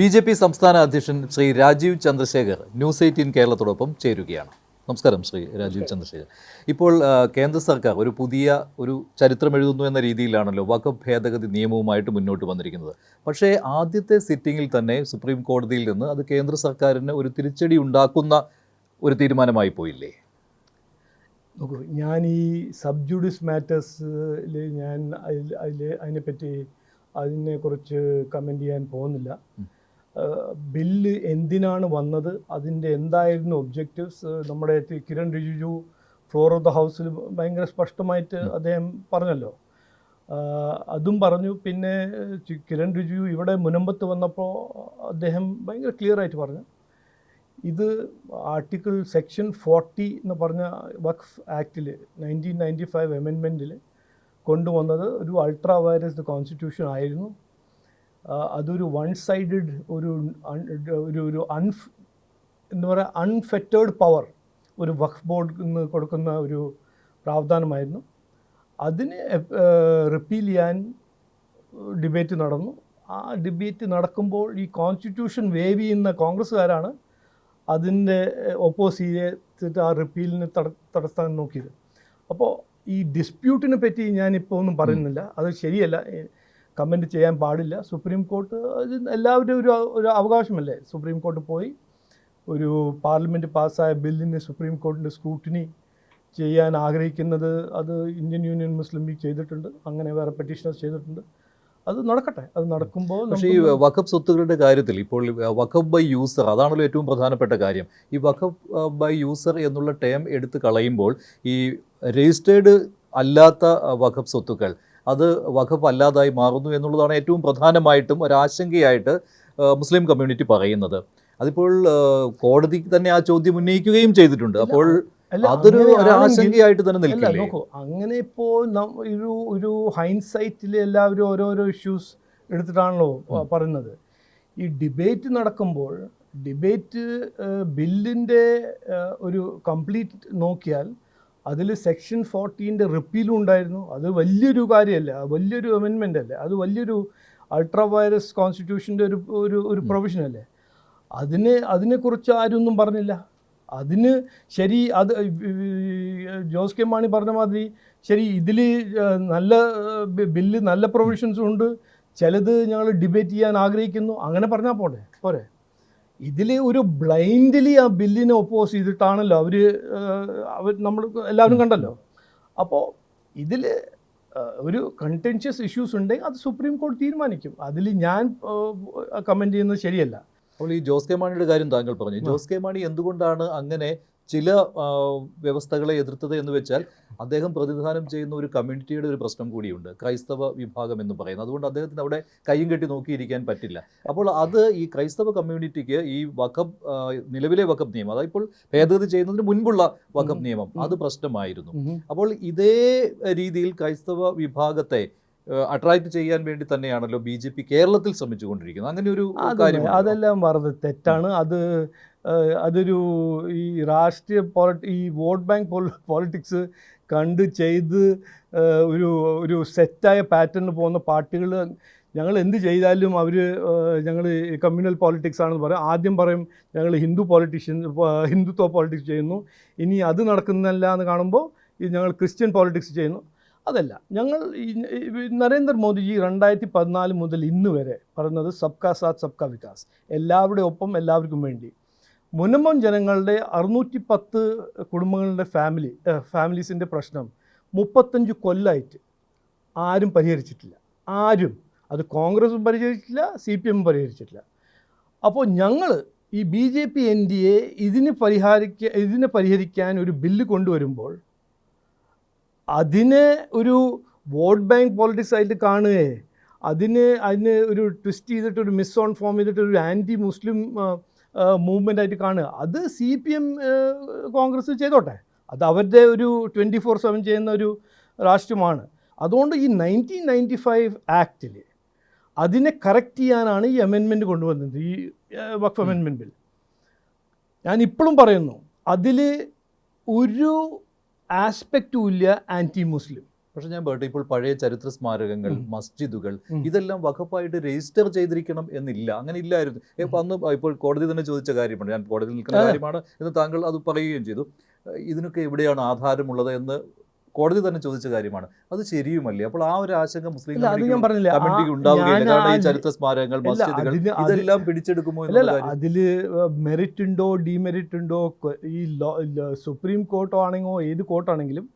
B J P സംസ്ഥാന അധ്യക്ഷൻ Shri Rajeev Chandrasekhar news eighteen കേരളത്തോടൊപ്പം ചേരുകയാണ്. നമസ്കാരം ശ്രീ രാജീവ് ചന്ദ്രശേഖർ. ഇപ്പോൾ കേന്ദ്ര സർക്കാർ ഒരു പുതിയ ഒരു ചരിത്രം എഴുതുന്നു എന്ന രീതിയിലാണല്ലോ വഖഫ് ഭേദഗതി നിയമവുമായിട്ട് മുന്നോട്ട് വന്നിരിക്കുന്നത്. പക്ഷേ ആദ്യത്തെ സിറ്റിംഗിൽ തന്നെ സുപ്രീം കോടതിയിൽ നിന്ന് അത് കേന്ദ്ര സർക്കാരിന് ഒരു തിരിച്ചടി ഉണ്ടാക്കുന്ന ഒരു തീരുമാനമായി പോയില്ലേ? നോക്കൂ ഞാൻ ഈ സബ് ജുഡീസ് മാറ്റേഴ്സിൽ ഞാൻ അതിൽ അതിൽ അതിനെപ്പറ്റി അതിനെക്കുറിച്ച് കമന്റ് ചെയ്യാൻ പോകുന്നില്ല. ബില്ല് എന്തിനാണ് വന്നത്? അതിന്റെ എന്തായിരുന്നു ഒബ്ജക്റ്റീവ്സ് നമ്മുടെ Kiren Rijiju floor of the ഹൗസിൽ ഭയങ്കര സ്പഷ്ടമായിട്ട് അദ്ദേഹം പറഞ്ഞല്ലോ. അതും പറഞ്ഞു. പിന്നെ കിരൺ റിജിജു ഇവിടെ മുനമ്പത്ത് വന്നപ്പോൾ അദ്ദേഹം ഭയങ്കര ക്ലിയർ ആയിട്ട് പറഞ്ഞു. ഇത് ആർട്ടിക്കിൾ സെക്ഷൻ ഫോർട്ടി എന്ന് പറഞ്ഞ വഖഫ് ആക്റ്റിൽ നയന്റീൻ നയന്റി ഫൈവ് അമെൻമെന്റിൽ കൊണ്ടുവന്നത് ഒരു അൾട്രാ വൈറസ് കോൺസ്റ്റിറ്റ്യൂഷൻ ആയിരുന്നു. അതൊരു വൺ സൈഡഡ് ഒരു ഒരു ഒരു അൺഫ് എന്ന് പറയുക അൺഫെറ്റേഡ് പവർ ഒരു ബോർഡ് നിന്ന് കൊടുക്കുന്ന ഒരു പ്രാവധാനമായിരുന്നു. അതിന് റിപ്പീൽ ചെയ്യാൻ ഡിബേറ്റ് നടന്നു. ആ ഡിബേറ്റ് നടക്കുമ്പോൾ ഈ കോൺസ്റ്റിറ്റ്യൂഷൻ വേവ് ചെയ്യുന്ന കോൺഗ്രസ്സുകാരാണ് അതിന്റെ ഒപ്പോസ് ചെയ്തിട്ട് ആ റിപ്പീലിന് തട തടസ്സാൻ നോക്കിയത്. അപ്പോൾ ഈ ഡിസ്പ്യൂട്ടിനെ പറ്റി ഞാനിപ്പോൾ ഒന്നും പറയുന്നില്ല. അത് ശരിയല്ല. കമന്റ് ചെയ്യാൻ പാടില്ല. സുപ്രീം കോർട്ട് എല്ലാവരും ഒരു ഒരു അവകാശമല്ലേ? സുപ്രീം കോർട്ട് പോയി ഒരു പാർലമെന്റ് പാസ്സായ ബില്ലിന് സുപ്രീം കോർട്ടിന്റെ സ്ക്രൂട്ടിനി ചെയ്യാൻ ആഗ്രഹിക്കുന്നത് അത് ഇന്ത്യൻ യൂണിയൻ മുസ്ലിം ലീഗ് ചെയ്തിട്ടുണ്ട്. അങ്ങനെ വേറെ പെറ്റീഷനേഴ്സ് ചെയ്തിട്ടുണ്ട്. അത് നടക്കട്ടെ. അത് നടക്കുമ്പോൾ പക്ഷേ ഈ വഖബ് വഖഫ് സ്വത്തുക്കളുടെ കാര്യത്തിൽ ഇപ്പോൾ വഖബ് വഖഫ് ബൈ യൂസർ അതാണല്ലോ ഏറ്റവും പ്രധാനപ്പെട്ട കാര്യം. ഈ വഖബ് ബൈ യൂസർ എന്നുള്ള ടേം എടുത്ത് കളയുമ്പോൾ ഈ രജിസ്റ്റേർഡ് അല്ലാത്ത വഖബ് വഖഫ് സ്വത്തുക്കൾ അത് വഖഫ് അല്ലാതായി മാറുന്നു എന്നുള്ളതാണ് ഏറ്റവും പ്രധാനമായിട്ടും ഒരാശങ്കയായിട്ട് മുസ്ലിം കമ്മ്യൂണിറ്റി പറയുന്നത്. അതിപ്പോൾ കോടതി തന്നെ ആ ചോദ്യം ഉന്നയിക്കുകയും ചെയ്തിട്ടുണ്ട്. അപ്പോൾ അതൊരു ഒരു ആശങ്കയായിട്ട് തന്നെ നിൽക്കില്ല? നോക്കൂ അങ്ങനെ ഇപ്പോൾ ഒരു ഒരു ഹൈൻസൈറ്റിൽ എല്ലാവരും ഓരോരോ ഇഷ്യൂസ് എടുത്തിട്ടാണല്ലോ പറയുന്നത്. ഈ ഡിബേറ്റ് നടക്കുമ്പോൾ ഡിബേറ്റ് ബില്ലിന്റെ ഒരു കംപ്ലീറ്റ് നോക്കിയാൽ അതിൽ സെക്ഷൻ ഫോർട്ടീന്റെ റിപ്പീലും ഉണ്ടായിരുന്നു. അത് വലിയൊരു കാര്യമല്ല. വലിയൊരു അമെൻമെന്റ് അല്ലേ? അത് വലിയൊരു അൾട്രാ വൈറസ് കോൺസ്റ്റിറ്റ്യൂഷന്റെ ഒരു ഒരു ഒരു പ്രൊവിഷൻ അല്ലേ? അതിനെ അതിനെക്കുറിച്ച് ആരും ഒന്നും പറഞ്ഞില്ല. അതിന് ശരി അത് ജോസ് കെ മാണി പറഞ്ഞ മാതിരി ശരി ഇതിൽ നല്ല ബില്ല് നല്ല പ്രൊവിഷൻസും ഉണ്ട്. ചിലത് ഞങ്ങൾ ഡിബേറ്റ് ചെയ്യാൻ ആഗ്രഹിക്കുന്നു. അങ്ങനെ പറഞ്ഞാൽ പോരെ? പോരെ? ഇതിൽ ഒരു ബ്ലൈൻഡ്ലി ആ ബില്ലിനെ ഒപ്പോസ് ചെയ്തിട്ടാണല്ലോ അവർ അവർ നമ്മൾ എല്ലാവരും കണ്ടല്ലോ. അപ്പോൾ ഇതിൽ ഒരു കണ്ടൻഷ്യസ് ഇഷ്യൂസ് ഉണ്ടെങ്കിൽ അത് സുപ്രീം കോടതി തീരുമാനിക്കും. അതിൽ ഞാൻ കമന്റ് ചെയ്യുന്നത് ശരിയല്ല. അപ്പോൾ ഈ ജോസ് കെ മാണിയുടെ കാര്യം താങ്കൾ പറഞ്ഞു. ജോസ് കെ മാണി എന്തുകൊണ്ടാണ് അങ്ങനെ ചില വ്യവസ്ഥകളെ എതിർത്തത് എന്ന് വെച്ചാൽ അദ്ദേഹം പ്രതിനിധാനം ചെയ്യുന്ന ഒരു കമ്മ്യൂണിറ്റിയുടെ ഒരു പ്രശ്നം കൂടിയുണ്ട്. ക്രൈസ്തവ വിഭാഗം എന്ന് പറയുന്നത്. അതുകൊണ്ട് അദ്ദേഹത്തിന് അവിടെ കയ്യും കെട്ടി നോക്കിയിരിക്കാൻ പറ്റില്ല. അപ്പോൾ അത് ഈ ക്രൈസ്തവ കമ്മ്യൂണിറ്റിക്ക് ഈ വഖബ് നിലവിലെ വഖബ് നിയമം അതായത് ഇപ്പോൾ ഭേദഗതി ചെയ്യുന്നതിന് മുൻപുള്ള വഖബ് നിയമം അത് പ്രശ്നമായിരുന്നു. അപ്പോൾ ഇതേ രീതിയിൽ ക്രൈസ്തവ വിഭാഗത്തെ അട്രാക്ട് ചെയ്യാൻ വേണ്ടി തന്നെയാണല്ലോ ബി ജെ പി കേരളത്തിൽ ശ്രമിച്ചുകൊണ്ടിരിക്കുന്നത്. അങ്ങനെ ഒരു കാര്യം അതെല്ലാം പറഞ്ഞത് തെറ്റാണ്. അത് അതൊരു ഈ രാഷ്ട്രീയ പോളിറ്റി ഈ വോട്ട് ബാങ്ക് പോളിറ്റിക്സ് കണ്ട് ചെയ്ത് ഒരു ഒരു സെറ്റായ പാറ്റേണിൽ പോകുന്ന പാർട്ടികൾ ഞങ്ങൾ എന്ത് ചെയ്താലും അവർ ഞങ്ങൾ കമ്മ്യൂണൽ പോളിറ്റിക്സ് ആണെന്ന് പറയും. ആദ്യം പറയും ഞങ്ങൾ ഹിന്ദു പോളിറ്റീഷ്യൻ ഹിന്ദുത്വ പോളിറ്റിക്സ് ചെയ്യുന്നു. ഇനി അത് നടക്കുന്നില്ല എന്ന് കാണുമ്പോൾ ഇത് ഞങ്ങൾ ക്രിസ്ത്യൻ പോളിറ്റിക്സ് ചെയ്യുന്നു. അതല്ല ഞങ്ങൾ നരേന്ദ്രമോദിജി രണ്ടായിരത്തി പതിനാല് മുതൽ ഇന്ന് വരെ പറയുന്നത് സബ്കാ സാത്ത് സബ്കാ വികാസ്. എല്ലാവരുടെ ഒപ്പം എല്ലാവർക്കും വേണ്ടി. മുനമ്പം ജനങ്ങളുടെ അറുന്നൂറ്റി പത്ത് കുടുംബങ്ങളുടെ ഫാമിലി ഫാമിലീസിന്റെ പ്രശ്നം മുപ്പത്തഞ്ച് കൊല്ലമായിട്ട് ആരും പരിഹരിച്ചിട്ടില്ല. ആരും. അത് കോൺഗ്രസും പരിഹരിച്ചിട്ടില്ല സി പി എമ്മും പരിഹരിച്ചിട്ടില്ല. അപ്പോൾ ഞങ്ങൾ ഈ B J P N D A ഇതിന് പരിഹാരിക്ക ഇതിനെ പരിഹരിക്കാൻ ഒരു ബില്ല് കൊണ്ടുവരുമ്പോൾ അതിനെ ഒരു വോട്ട് ബാങ്ക് പോളിറ്റിക്സ് ആയിട്ട് കാണുകയെ. അതിന് അതിന് ഒരു ട്വിസ്റ്റ് ചെയ്തിട്ട് ഒരു മിസ് ഓൺ ഫോം ചെയ്തിട്ട് ഒരു ആന്റി മുസ്ലിം മൂവ്മെന്റ് ആയിട്ട് കാണുക. അത് സി പി എം കോൺഗ്രസ് ചെയ്തോട്ടെ. അത് അവരുടെ ഒരു ട്വന്റി ഫോർ സെവൻ ചെയ്യുന്ന ഒരു രാഷ്ട്രമാണ് അതുകൊണ്ട് ഈ നയന്റീൻ നയന്റി ഫൈവ് ആക്റ്റിൽ അതിനെ കറക്റ്റ് ചെയ്യാനാണ് ഈ അമെൻമെന്റ് കൊണ്ടുവന്നത്. ഈ വഖഫ് അമെൻമെന്റ് ബിൽ ഞാൻ ഇപ്പോഴും പറയുന്നു അതിൽ ഒരു ആസ്പെക്റ്റും ഇല്ല ആന്റി മുസ്ലിം പക്ഷെ ഞാൻ പറയട്ടെ ഇപ്പോൾ പഴയ ചരിത്ര സ്മാരകങ്ങൾ മസ്ജിദുകൾ ഇതെല്ലാം വകുപ്പായിട്ട് രജിസ്റ്റർ ചെയ്തിരിക്കണം എന്നില്ല. അങ്ങനെ ഇല്ലായിരുന്നു. ഇപ്പൊ അന്ന് ഇപ്പോൾ കോടതി തന്നെ ചോദിച്ച കാര്യമാണ് ഞാൻ കോടതിയിൽ നിൽക്കുന്ന കാര്യമാണ് എന്ന് താങ്കൾ അത് പറയുകയും ചെയ്തു. ഇതിനൊക്കെ എവിടെയാണ് ആധാരമുള്ളത് എന്ന് കോടതി തന്നെ ചോദിച്ച കാര്യമാണ്. അത് ശരിയുമല്ലേ? അപ്പോൾ ആ ഒരു ആശങ്ക മുസ്ലിം ഉണ്ടാവുകയില്ല. കാരണം ഈ ആ- ചരിത്ര സ്മാരകങ്ങൾ മസ്ജിദുകൾ ഇതെല്ലാം പിടിച്ചെടുക്കുമോ അതിൽ മെറിറ്റ് ഉണ്ടോ ഡിമെറിറ്റ് ഉണ്ടോ ഈ സുപ്രീം കോർട്ടോ ആണെങ്കിലോ ഏത് കോർട്ടാണെങ്കിലും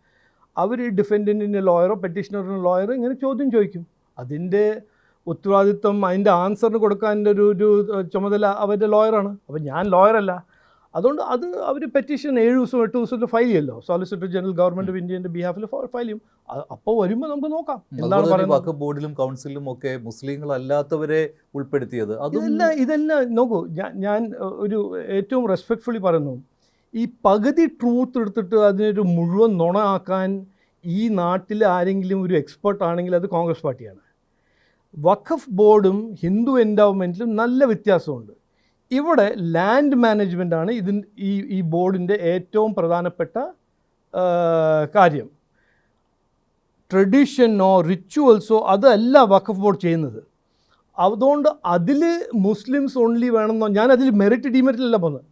അവർ ഡിഫെൻഡന്റിന്റെ ലോയറോ പെറ്റീഷണറിന്റെ ലോയറോ ഇങ്ങനെ ചോദ്യം ചോദിക്കും. അതിന്റെ ഉത്തരവാദിത്വം അതിന്റെ ആൻസറിന് കൊടുക്കാന്റെ ഒരു ഒരു ചുമതല അവരുടെ ലോയറാണ് അപ്പം ഞാൻ ലോയറല്ല അതുകൊണ്ട് അത് അവർ പെറ്റീഷൻ ഏഴ് ദിവസം എട്ട് ദിവസത്തിൽ ഫയൽ ചെയ്യല്ലോ സോളിസിറ്റർ ജനറൽ ഗവൺമെന്റ് ഓഫ് ഇന്ത്യന്റെ ബിഹാഫിൽ ഫയൽ ചെയ്യും. അപ്പോൾ വരുമ്പോൾ നമുക്ക് നോക്കാം. എന്താണ് പറയുന്നത്? ബോർഡിലും കൗൺസിലും ഒക്കെ മുസ്ലിങ്ങളല്ലാത്തവരെ ഉൾപ്പെടുത്തിയത്. അതല്ല ഇതെല്ലാം ഇതെല്ലാം നോക്കൂ ഞാൻ ഞാൻ ഒരു ഏറ്റവും റെസ്പെക്ട്ഫുള്ളി പറയുന്നു. ഈ പകുതി ട്രൂത്ത് എടുത്തിട്ട് അതിനൊരു മുഴുവൻ നുണ ആക്കാൻ ഈ നാട്ടിൽ ആരെങ്കിലും ഒരു എക്സ്പേർട്ട് ആണെങ്കിൽ അത് കോൺഗ്രസ് പാർട്ടിയാണ്. വഖഫ് ബോർഡും ഹിന്ദു എൻഡാവ്മെന്റിലും നല്ല വ്യത്യാസമുണ്ട്. ഇവിടെ ലാൻഡ് മാനേജ്മെന്റ് ആണ് ഇതിൻ ഈ ഈ ബോർഡിന്റെ ഏറ്റവും പ്രധാനപ്പെട്ട കാര്യം. ട്രഡീഷനോ റിച്വൽസോ അതല്ല വഖഫ് ബോർഡ് ചെയ്യുന്നത്. അതുകൊണ്ട് അതിൽ മുസ്ലിംസ് ഓൺലി വേണമെന്നോ ഞാൻ അതിൽ മെറിറ്റ് ഡിമെറിറ്റിലല്ല പോകുന്നത്.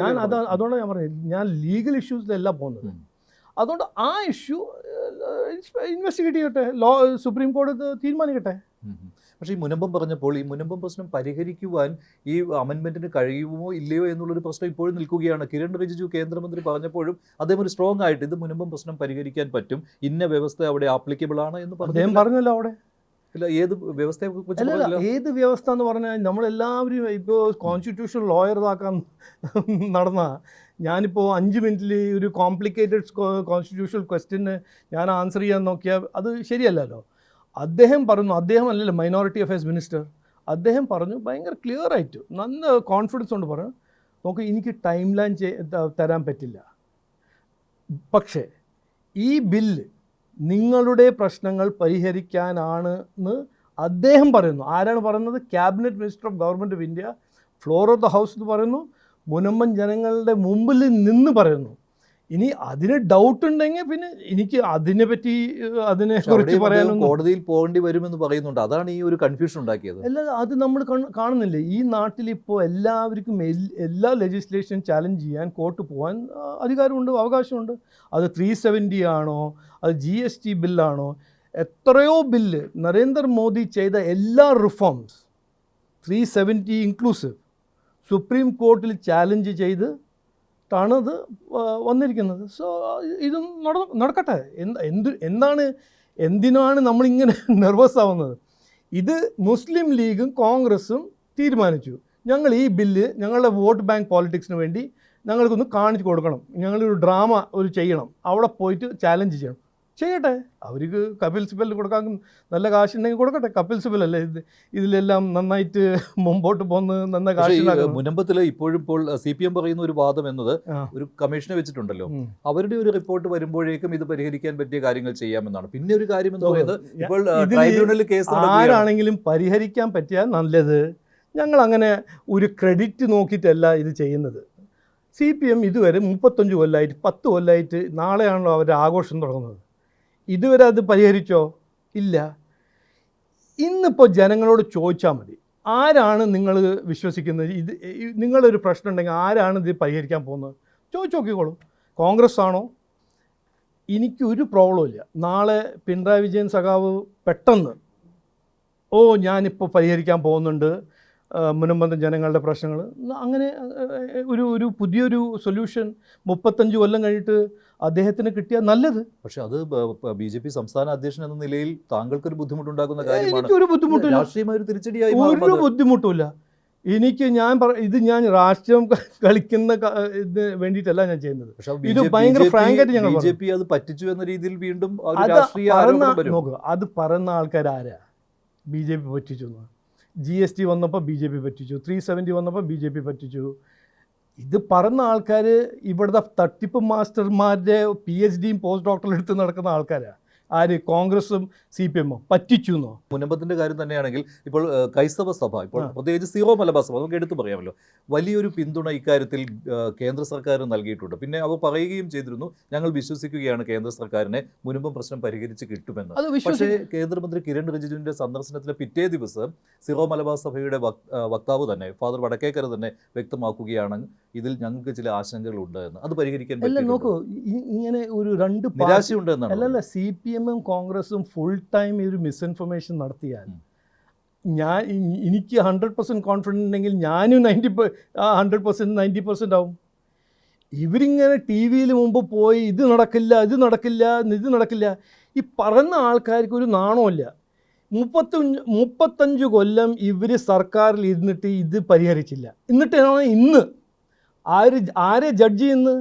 ഞാൻ അത് അതുകൊണ്ട് ഞാൻ പറഞ്ഞത് ഞാൻ ലീഗൽ ഇഷ്യൂസിലല്ല പോകുന്നത്. അതുകൊണ്ട് ആ ഇഷ്യൂ ഇൻവെസ്റ്റിഗേറ്റ് ചെയ്യട്ടെ. ലോ സുപ്രീം കോടതി തീരുമാനിക്കട്ടെ. പക്ഷേ ഈ മുനമ്പം പറഞ്ഞപ്പോൾ ഈ മുനമ്പം പ്രശ്നം പരിഹരിക്കുവാൻ ഈ അമെൻമെന്റിന് കഴിയുമോ ഇല്ലയോ എന്നുള്ളൊരു പ്രശ്നം ഇപ്പോഴും നിൽക്കുകയാണ്. കിരൺ റിജിജു കേന്ദ്രമന്ത്രി പറഞ്ഞപ്പോഴും അദ്ദേഹം ഒരു സ്ട്രോങ് ആയിട്ട് ഇത് മുനമ്പം പ്രശ്നം പരിഹരിക്കാൻ പറ്റും. ഇന്ന വ്യവസ്ഥ അവിടെ ആപ്ലിക്കബിൾ ആണ് എന്ന് പറഞ്ഞു പറഞ്ഞല്ലോ അവിടെ. ഇല്ല, ഏത് വ്യവസ്ഥയെ വ്യവസ്ഥ എന്ന് പറഞ്ഞാൽ നമ്മളെല്ലാവരും ഇപ്പോൾ കോൺസ്റ്റിറ്റ്യൂഷൻ ലോയർ ഇതാക്കാൻ നടന്ന ഞാനിപ്പോൾ അഞ്ച് മിനിറ്റിൽ ഒരു കോംപ്ലിക്കേറ്റഡ് കോൺസ്റ്റിറ്റ്യൂഷണൽ ക്വസ്റ്റ്യന് ഞാൻ ആൻസർ ചെയ്യാൻ നോക്കിയാൽ അത് ശരിയല്ലല്ലോ. അദ്ദേഹം പറഞ്ഞു അദ്ദേഹം അല്ലല്ലോ മൈനോറിറ്റി അഫയേഴ്സ് മിനിസ്റ്റർ അദ്ദേഹം പറഞ്ഞു ഭയങ്കര ക്ലിയർ ആയിട്ട് നല്ല കോൺഫിഡൻസ് കൊണ്ട് പറഞ്ഞു നോക്ക് എനിക്ക് ടൈം ലൈൻ തരാൻ പറ്റില്ല. പക്ഷേ ഈ ബില്ല് നിങ്ങളുടെ പ്രശ്നങ്ങൾ പരിഹരിക്കാനാണ് എന്ന് അദ്ദേഹം പറയുന്നു. ആരാണ് പറയുന്നത്? Cabinet minister of government of India floor of the house എന്ന് പറയുന്നു. മുനമ്പൻ ജനങ്ങളുടെ മുമ്പിൽ നിന്ന് പറയുന്നു. ഇനി അതിന് ഡൗട്ട് ഉണ്ടെങ്കിൽ പിന്നെ എനിക്ക് അതിനെ പറ്റി അതിനെ കുറിച്ച് പറയാനും കോടതിയിൽ പോകേണ്ടി വരുമെന്ന് പറയുന്നുണ്ട്. അതാണ് ഈ ഒരു കൺഫ്യൂഷൻ ഉണ്ടാക്കിയത്. അല്ല അത് നമ്മൾ കാണുന്നില്ലേ? ഈ നാട്ടിൽ ഇപ്പോൾ എല്ലാവർക്കും എല്ലാ ലെജിസ്ലേഷൻ ചാലഞ്ച് ചെയ്യാൻ കോർട്ട് പോകാൻ അധികാരമുണ്ട് അവകാശമുണ്ട്. അത് ത്രീ സെവന്റി ആണോ? അത് ജി എസ് ടി ബില്ലാണോ എത്രയോ ബില്ല് നരേന്ദ്രമോദി ചെയ്ത എല്ലാ reforms three seventy inclusive supreme കോർട്ടിൽ ചാലഞ്ച് ചെയ്ത് ാണ് അത് വന്നിരിക്കുന്നത്. സോ ഇത് നട നടക്കട്ടെ. എന്ത് എന്താണ് എന്തിനാണ് നമ്മളിങ്ങനെ നെർവസ് ആവുന്നത്? ഇത് മുസ്ലിം ലീഗും കോൺഗ്രസും തീരുമാനിച്ചു. ഞങ്ങൾ ഈ ബില്ല് ഞങ്ങളുടെ വോട്ട് ബാങ്ക് പോളിറ്റിക്സിന് വേണ്ടി ഞങ്ങൾക്കൊന്ന് കാണിച്ചു കൊടുക്കണം. ഞങ്ങളൊരു ഡ്രാമ ഒരു ചെയ്യണം. അവിടെ പോയിട്ട് ചാലഞ്ച് ചെയ്യണം. ചെയ്യട്ടെ. അവർക്ക് കപിൽ സിബൽ കൊടുക്കാൻ നല്ല കാശുണ്ടെങ്കിൽ കൊടുക്കട്ടെ. കപിൽ സിബൽ അല്ലേ ഇത് ഇതിലെല്ലാം നന്നായിട്ട് മുമ്പോട്ട് പോന്ന് നന്ന കാശ് മുനമ്പത്തിൽ ഇപ്പോഴും ഇപ്പോൾ സി പി എം പറയുന്ന ഒരു വാദം എന്നത് ഒരു കമ്മീഷനെ വെച്ചിട്ടുണ്ടല്ലോ. അവരുടെ ഒരു റിപ്പോർട്ട് വരുമ്പോഴേക്കും ഇത് പരിഹരിക്കാൻ പറ്റിയ കാര്യങ്ങൾ ചെയ്യാമെന്നാണ്. പിന്നെ ഒരു കാര്യം എന്ന് പറയുന്നത്? ഇപ്പോൾ ഇതിൽ ട്രൈബ്യൂണലിൽ കേസ് ആരാണെങ്കിലും പരിഹരിക്കാൻ പറ്റിയാൽ നല്ലത്. ഞങ്ങൾ അങ്ങനെ ഒരു ക്രെഡിറ്റ് നോക്കിയിട്ടല്ല ഇത് ചെയ്യുന്നത്. സി പി എം ഇതുവരെ മുപ്പത്തഞ്ച് കൊല്ലമായിട്ട് പത്ത് കൊല്ലമായിട്ട് നാളെയാണല്ലോ അവരുടെ ആഘോഷം തുടങ്ങുന്നത്. ഇതുവരെ അത് പരിഹരിച്ചോ? ഇല്ല. ഇന്നിപ്പോൾ ജനങ്ങളോട് ചോദിച്ചാൽ മതി. ആരാണ് നിങ്ങൾ വിശ്വസിക്കുന്നത്? ഇത് നിങ്ങളൊരു പ്രശ്നം ഉണ്ടെങ്കിൽ ആരാണ് ഇത് പരിഹരിക്കാൻ പോകുന്നത്? ചോദിച്ചു നോക്കിക്കോളൂ. കോൺഗ്രസ് ആണോ എനിക്കൊരു പ്രോബ്ലം ഇല്ല. നാളെ പിണറായി വിജയൻ സഖാവ് പെട്ടെന്ന് ഓ ഞാനിപ്പോൾ പരിഹരിക്കാൻ പോകുന്നുണ്ട്. മുനമ്പന്തം ജനങ്ങളുടെ പ്രശ്നങ്ങൾ അങ്ങനെ ഒരു ഒരു പുതിയൊരു സൊല്യൂഷൻ മുപ്പത്തഞ്ച് കൊല്ലം കഴിഞ്ഞിട്ട് അദ്ദേഹത്തിന് കിട്ടിയാൽ നല്ലത്. പക്ഷെ അത് ബി ജെ പി സംസ്ഥാന അധ്യക്ഷൻ എന്ന നിലയിൽ താങ്കൾക്കൊരു ബുദ്ധിമുട്ടുണ്ടാക്കുന്ന കാര്യമാണ്. ഒരു ബുദ്ധിമുട്ടില്ല. രാഷ്ട്രീയമായ ഒരു തിരിച്ചടിയായി ഒരു ബുദ്ധിമുട്ടില്ല ബുദ്ധിമുട്ടുമില്ല. എനിക്ക് ഞാൻ പറ ഇത് ഞാൻ രാഷ്ട്രീയം കളിക്കുന്ന ഇതിന് വേണ്ടിയിട്ടല്ല ഞാൻ ചെയ്യുന്നത്. ഇത് ഭയങ്കര ഫ്രാങ്കായിട്ട് ആയിട്ട് ഞങ്ങൾ ബി ജെ പി അത് പറ്റിച്ചു എന്ന രീതിയിൽ വീണ്ടും അത് പറയുന്ന ആരോപണം വരും. നോക്കുക അത് പറയുന്ന ആൾക്കാർ ആരാ ബി ജെ പി പറ്റിച്ചു എന്ന്. ജി എസ് ടി വന്നപ്പോൾ ബി ജെ പി പറ്റിച്ചു. ത്രീ സെവന്റി വന്നപ്പോൾ ബി ജെ പി പറ്റിച്ചു. ഇത് പറഞ്ഞ ആൾക്കാർ ഇവിടുത്തെ തട്ടിപ്പ് മാസ്റ്റർമാരുടെ പി എച്ച് ഡിയും പോസ്റ്റ് ഡോക്ടറും എടുത്ത് നടക്കുന്ന ആൾക്കാരാണ് ആര്? കോൺഗ്രസും സി പി എമ്മും. പറ്റിച്ചു എന്നോ മുനമ്പത്തിന്റെ കാര്യം തന്നെയാണെങ്കിൽ ഇപ്പോൾ ക്രൈസ്തവ സഭ ഇപ്പോൾ. പ്രത്യേകിച്ച് സീറോ മലബാർ സഭ നമുക്ക് എടുത്തു പറയാമല്ലോ. വലിയൊരു പിന്തുണ ഇക്കാര്യത്തിൽ കേന്ദ്ര സർക്കാർ നൽകിയിട്ടുണ്ട്. പിന്നെ അവർ പറയുകയും ചെയ്തിരുന്നു ഞങ്ങൾ വിശ്വസിക്കുകയാണ് കേന്ദ്ര സർക്കാരിനെ മുനമ്പം പ്രശ്നം പരിഹരിച്ച് കിട്ടുമെന്ന്. പക്ഷേ കേന്ദ്രമന്ത്രി കിരൺ റിജിജുവിന്റെ സന്ദർശനത്തിലെ പിറ്റേ ദിവസം സീറോ മലബാർ സഭയുടെ വക്താവ് തന്നെ ഫാദർ വടക്കേക്കര തന്നെ വ്യക്തമാക്കുകയാണ് ഇതിൽ ഞങ്ങൾക്ക് ചില ആശങ്കകളുണ്ട് എന്ന്. അത് പരിഹരിക്കാൻ പറ്റില്ല നോക്കൂ ഇങ്ങനെ ഒരു രണ്ട് നിരാശയുണ്ടെന്നാണ് അല്ലല്ല സി പി എമ്മും കോൺഗ്രസും ഫുൾ ടൈം ഒരു മിസ്ഇൻഫർമേഷൻ നടത്തിയാൽ ഞാൻ എനിക്ക് ഹൺഡ്രഡ് പെർസെന്റ് കോൺഫിഡന്റ് ഉണ്ടെങ്കിൽ ഞാനും ninety hundred percent ninety percent ആവും. ഇവരിങ്ങനെ ടി വിയിൽ മുമ്പ് പോയി ഇത് നടക്കില്ല ഇത് നടക്കില്ല ഇത് നടക്കില്ല. ഈ പറയുന്ന ആൾക്കാർക്ക് ഒരു നാണമില്ല മുപ്പത്തഞ്ച് മുപ്പത്തഞ്ച് കൊല്ലം ഇവർ സർക്കാരിൽ ഇരുന്നിട്ട് ഇത് പരിഹരിച്ചില്ല. എന്നിട്ടാണ് ഇന്ന്? ആര് ആരെ ജഡ്ജ് ചെയ്യുന്നത്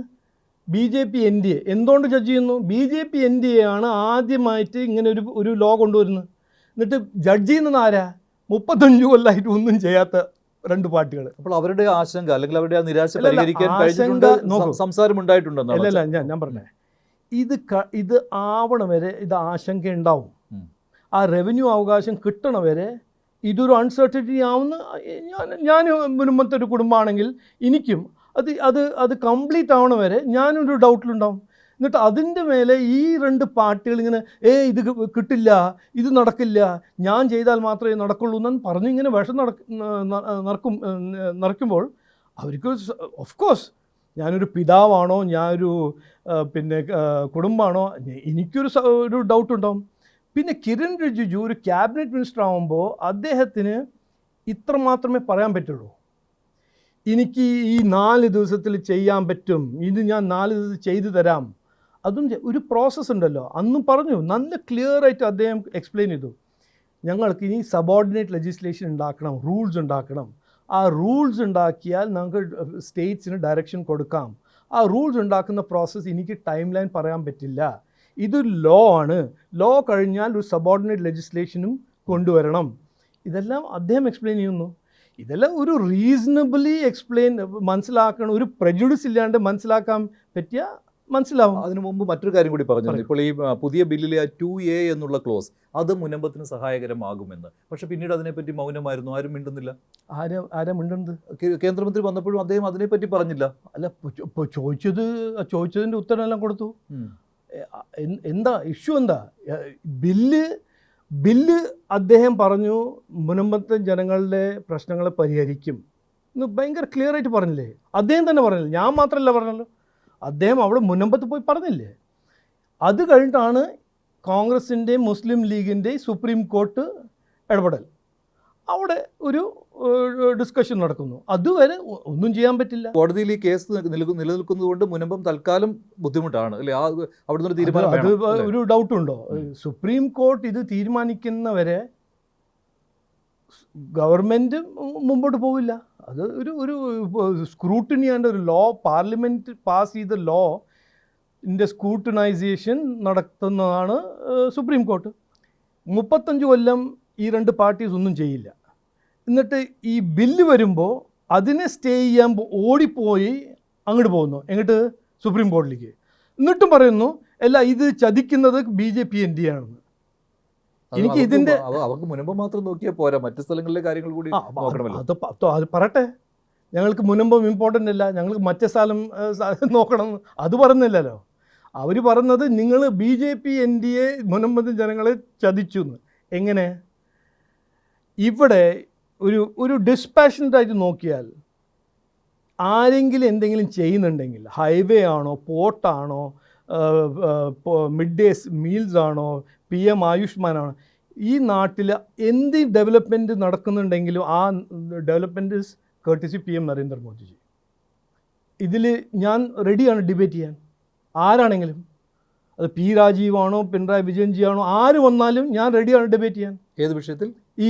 B J P N D A. എന്തുകൊണ്ട് ജഡ്ജ് ചെയ്യുന്നു? B J P N D A ആണ് ആദ്യമായിട്ട് ഇങ്ങനെ ഒരു ഒരു ലോ കൊണ്ടുവരുന്നത്. എന്നിട്ട് ജഡ്ജ് ചെയ്യുന്നത് ആരാ? മുപ്പത്തഞ്ച് കൊല്ലമായിട്ട് ഒന്നും ചെയ്യാത്ത രണ്ട് പാർട്ടികൾ. അപ്പോൾ അവരുടെ ആശങ്ക അല്ലെങ്കിൽ അവരുടെ ആ നിരാശ പരിഹരിക്കാൻ കഴിഞ്ഞിട്ടുണ്ട്. സംസാരം ഉണ്ടായിട്ടുണ്ടെന്നാണ് അല്ലല്ല ഞാൻ ഞാൻ പറഞ്ഞേ. ഇത് ഇത് ആവണ വരെ ഇത് ആശങ്ക ഉണ്ടാവും. ആ റവന്യൂ അവകാശം കിട്ടണ വരെ ഇതൊരു അൺസർട്ടിറ്റി ആവുന്ന ഞാൻ ഞാൻ മുൻപത്തെ ഒരു കുടുംബമാണെങ്കിൽ എനിക്കും അത് അത് അത് കംപ്ലീറ്റ് ആവണ വരെ ഞാനൊരു ഡൗട്ടിലുണ്ടാവും എന്നിട്ട് അതിന്റെ മേലെ ഈ രണ്ട് പാർട്ടികൾ ഇങ്ങനെ ഏ ഇത് കിട്ടില്ല ഇത് നടക്കില്ല ഞാൻ ചെയ്താൽ മാത്രമേ നടക്കുള്ളൂ എന്ന് പറഞ്ഞ് ഇങ്ങനെ വിഷം നടക്ക നടക്കും നടക്കുമ്പോൾ അവർക്ക് ഓഫ് കോഴ്സ് ഞാനൊരു പിതാവാണോ ഞാനൊരു പിന്നെ കുടുംബമാണോ എനിക്കൊരു ഒരു ഡൗട്ട് ഉണ്ടാവും പിന്നെ കിരൺ റിജിജു ഒരു ക്യാബിനറ്റ് മിനിസ്റ്റർ ആവുമ്പോൾ അദ്ദേഹത്തിന് ഇത്ര മാത്രമേ പറയാൻ പറ്റുള്ളൂ. എനിക്ക് ഈ നാല് ദിവസത്തിൽ ചെയ്യാൻ പറ്റും. ഇത് ഞാൻ നാല് ദിവസം ചെയ്തു തരാം. അതും ഒരു പ്രോസസ്സ് ഉണ്ടല്ലോ. അന്നും പറഞ്ഞു. നല്ല ക്ലിയർ ആയിട്ട് അദ്ദേഹം എക്സ്പ്ലെയിൻ ചെയ്തു. ഞങ്ങൾക്ക് ഇനി സബോർഡിനേറ്റ് ലെജിസ്ലേഷൻ ഉണ്ടാക്കണം. റൂൾസ് ഉണ്ടാക്കണം. ആ റൂൾസ് ഉണ്ടാക്കിയാൽ ഞങ്ങൾക്ക് സ്റ്റേറ്റ്സിന് ഡയറക്ഷൻ കൊടുക്കാം. ആ റൂൾസ് ഉണ്ടാക്കുന്ന പ്രോസസ്സ് എനിക്ക് ടൈം ലൈൻ പറയാൻ പറ്റില്ല. ഇത് ലോ ആണ്. ലോ കഴിഞ്ഞാൽ ഒരു സബോർഡിനേറ്റ് ലെജിസ്ലേഷനും കൊണ്ടുവരണം. ഇതെല്ലാം അദ്ദേഹം എക്സ്പ്ലെയിൻ ചെയ്യുന്നു. ഇതെല്ലാം ഒരു റീസണബിളി എക്സ്പ്ലെയിൻ മനസ്സിലാക്കണം ഒരു പ്രജുഡിസ് ഇല്ലാണ്ട് മനസ്സിലാക്കാൻ പറ്റിയ മനസ്സിലാവും. അതിനു മുമ്പ് മറ്റൊരു കാര്യം കൂടി പറഞ്ഞു. ഇപ്പോൾ ഈ പുതിയ ബില്ലിലെ ആ ടു എ എന്നുള്ള ക്ലോസ് അത് മുനമ്പത്തിന് സഹായകരമാകുമെന്ന്. പക്ഷെ പിന്നീട് അതിനെപ്പറ്റി മൗനമായിരുന്നു. ആരും മിണ്ടുന്നില്ല. ആരും ആരാ മിണ്ടുന്നത് കേന്ദ്രമന്ത്രി വന്നപ്പോഴും അദ്ദേഹം അതിനെപ്പറ്റി പറഞ്ഞില്ല. അല്ല ചോദിച്ചത് ചോദിച്ചതിന്റെ ഉത്തരം എല്ലാം കൊടുത്തു എന്താ ഇഷ്യൂ എന്താ? ബില്ല് ബില്ല് അദ്ദേഹം പറഞ്ഞു മുനമ്പത്തെ ജനങ്ങളുടെ പ്രശ്നങ്ങളെ പരിഹരിക്കും. എന്ന് ഭയങ്കര ക്ലിയർ ആയിട്ട് പറഞ്ഞില്ലേ? അദ്ദേഹം തന്നെ പറഞ്ഞില്ലേ? ഞാൻ മാത്രമല്ല പറഞ്ഞല്ലോ അദ്ദേഹം അവിടെ മുനമ്പത്ത് പോയി പറഞ്ഞില്ലേ? അത് കഴിഞ്ഞിട്ടാണ് കോൺഗ്രസിന്റെയും മുസ്ലിം ലീഗിന്റെയും സുപ്രീം കോർട്ട് ഇടപെടൽ. അവിടെ ഒരു ഡിസ്കഷൻ നടക്കുന്നു. അതുവരെ ഒന്നും ചെയ്യാൻ പറ്റില്ല. കോടതിയിൽ ഈ കേസ് നിലനിൽക്കുന്നതുകൊണ്ട് നിലനിൽക്കുന്നത് കൊണ്ട് മുനമ്പം തൽക്കാലം ബുദ്ധിമുട്ടാണ്. അല്ലെ? ആ അവിടെ ഒരു തീരുമാനം അത് ഒരു ഡൗട്ട് ഉണ്ടോ? സുപ്രീം കോർട്ട് ഇത് തീരുമാനിക്കുന്നവരെ ഗവൺമെന്റ് മുമ്പോട്ട് പോവില്ല. അത് ഒരു ഒരു സ്ക്രൂട്ടിനി ആൻഡ് ഒരു ലോ പാർലമെന്റ് പാസ് ചെയ്ത ലോ ഇന്റെ സ്ക്രൂട്ടനൈസേഷൻ നടത്തുന്നതാണ് സുപ്രീം കോർട്ട് മുപ്പത്തഞ്ച് കൊല്ലം ഈ രണ്ട് പാർട്ടീസ് ഒന്നും ചെയ്യില്ല. എന്നിട്ട് ഈ ബില്ല് വരുമ്പോൾ അതിനെ സ്റ്റേ ചെയ്യാൻ ഓടിപ്പോയി അങ്ങോട്ട് പോകുന്നു. എങ്ങോട്ട്? സുപ്രീം കോടതിക്ക്. എന്നിട്ടും പറയുന്നു അല്ല ഇത് ചതിക്കുന്നത് B J P N D ആണെന്ന്. എനിക്ക് ഇതിന്റെ- അവർക്ക് മുൻപ് മാത്രം നോക്കിയാൽ പോരാ. മറ്റു സ്ഥലങ്ങളിലെ കാര്യങ്ങൾ കൂടി അത് പറട്ടെ അത് പ- പറയട്ടെ. ഞങ്ങൾക്ക് മുനമ്പം ഇമ്പോർട്ടന്റ് അല്ല. ഞങ്ങൾക്ക് മറ്റേ സ്ഥലം നോക്കണം. അത് പറയുന്നില്ലല്ലോ. അവർ പറയുന്നത് നിങ്ങൾ B J P N D A മുനമ്പത്തെ ജനങ്ങളെ ചതിച്ചു എന്ന്. എങ്ങനെ? ഇവിടെ ഒരു ഒരു ഡിസ്പാഷനായിട്ട് നോക്കിയാൽ ആരെങ്കിലും എന്തെങ്കിലും ചെയ്യുന്നുണ്ടെങ്കിൽ ഹൈവേ ആണോ പോർട്ടാണോ മിഡ് ഡേസ് മീൽസ് ആണോ പി എം ആയുഷ്മാനാണോ ഈ നാട്ടിൽ എന്ത് ഡെവലപ്മെന്റ് നടക്കുന്നുണ്ടെങ്കിലും ആ development courtesy P M Narendra Modi ji ഇതിൽ ഞാൻ റെഡിയാണ് ഡിബേറ്റ് ചെയ്യാൻ. ആരാണെങ്കിലും? അത് പി രാജീവാണോ പിണറായി വിജയൻജി ആണോ ആര് വന്നാലും ഞാൻ റെഡിയാണ് ഡിബേറ്റ് ചെയ്യാൻ. ഏത് വിഷയത്തിൽ? ഈ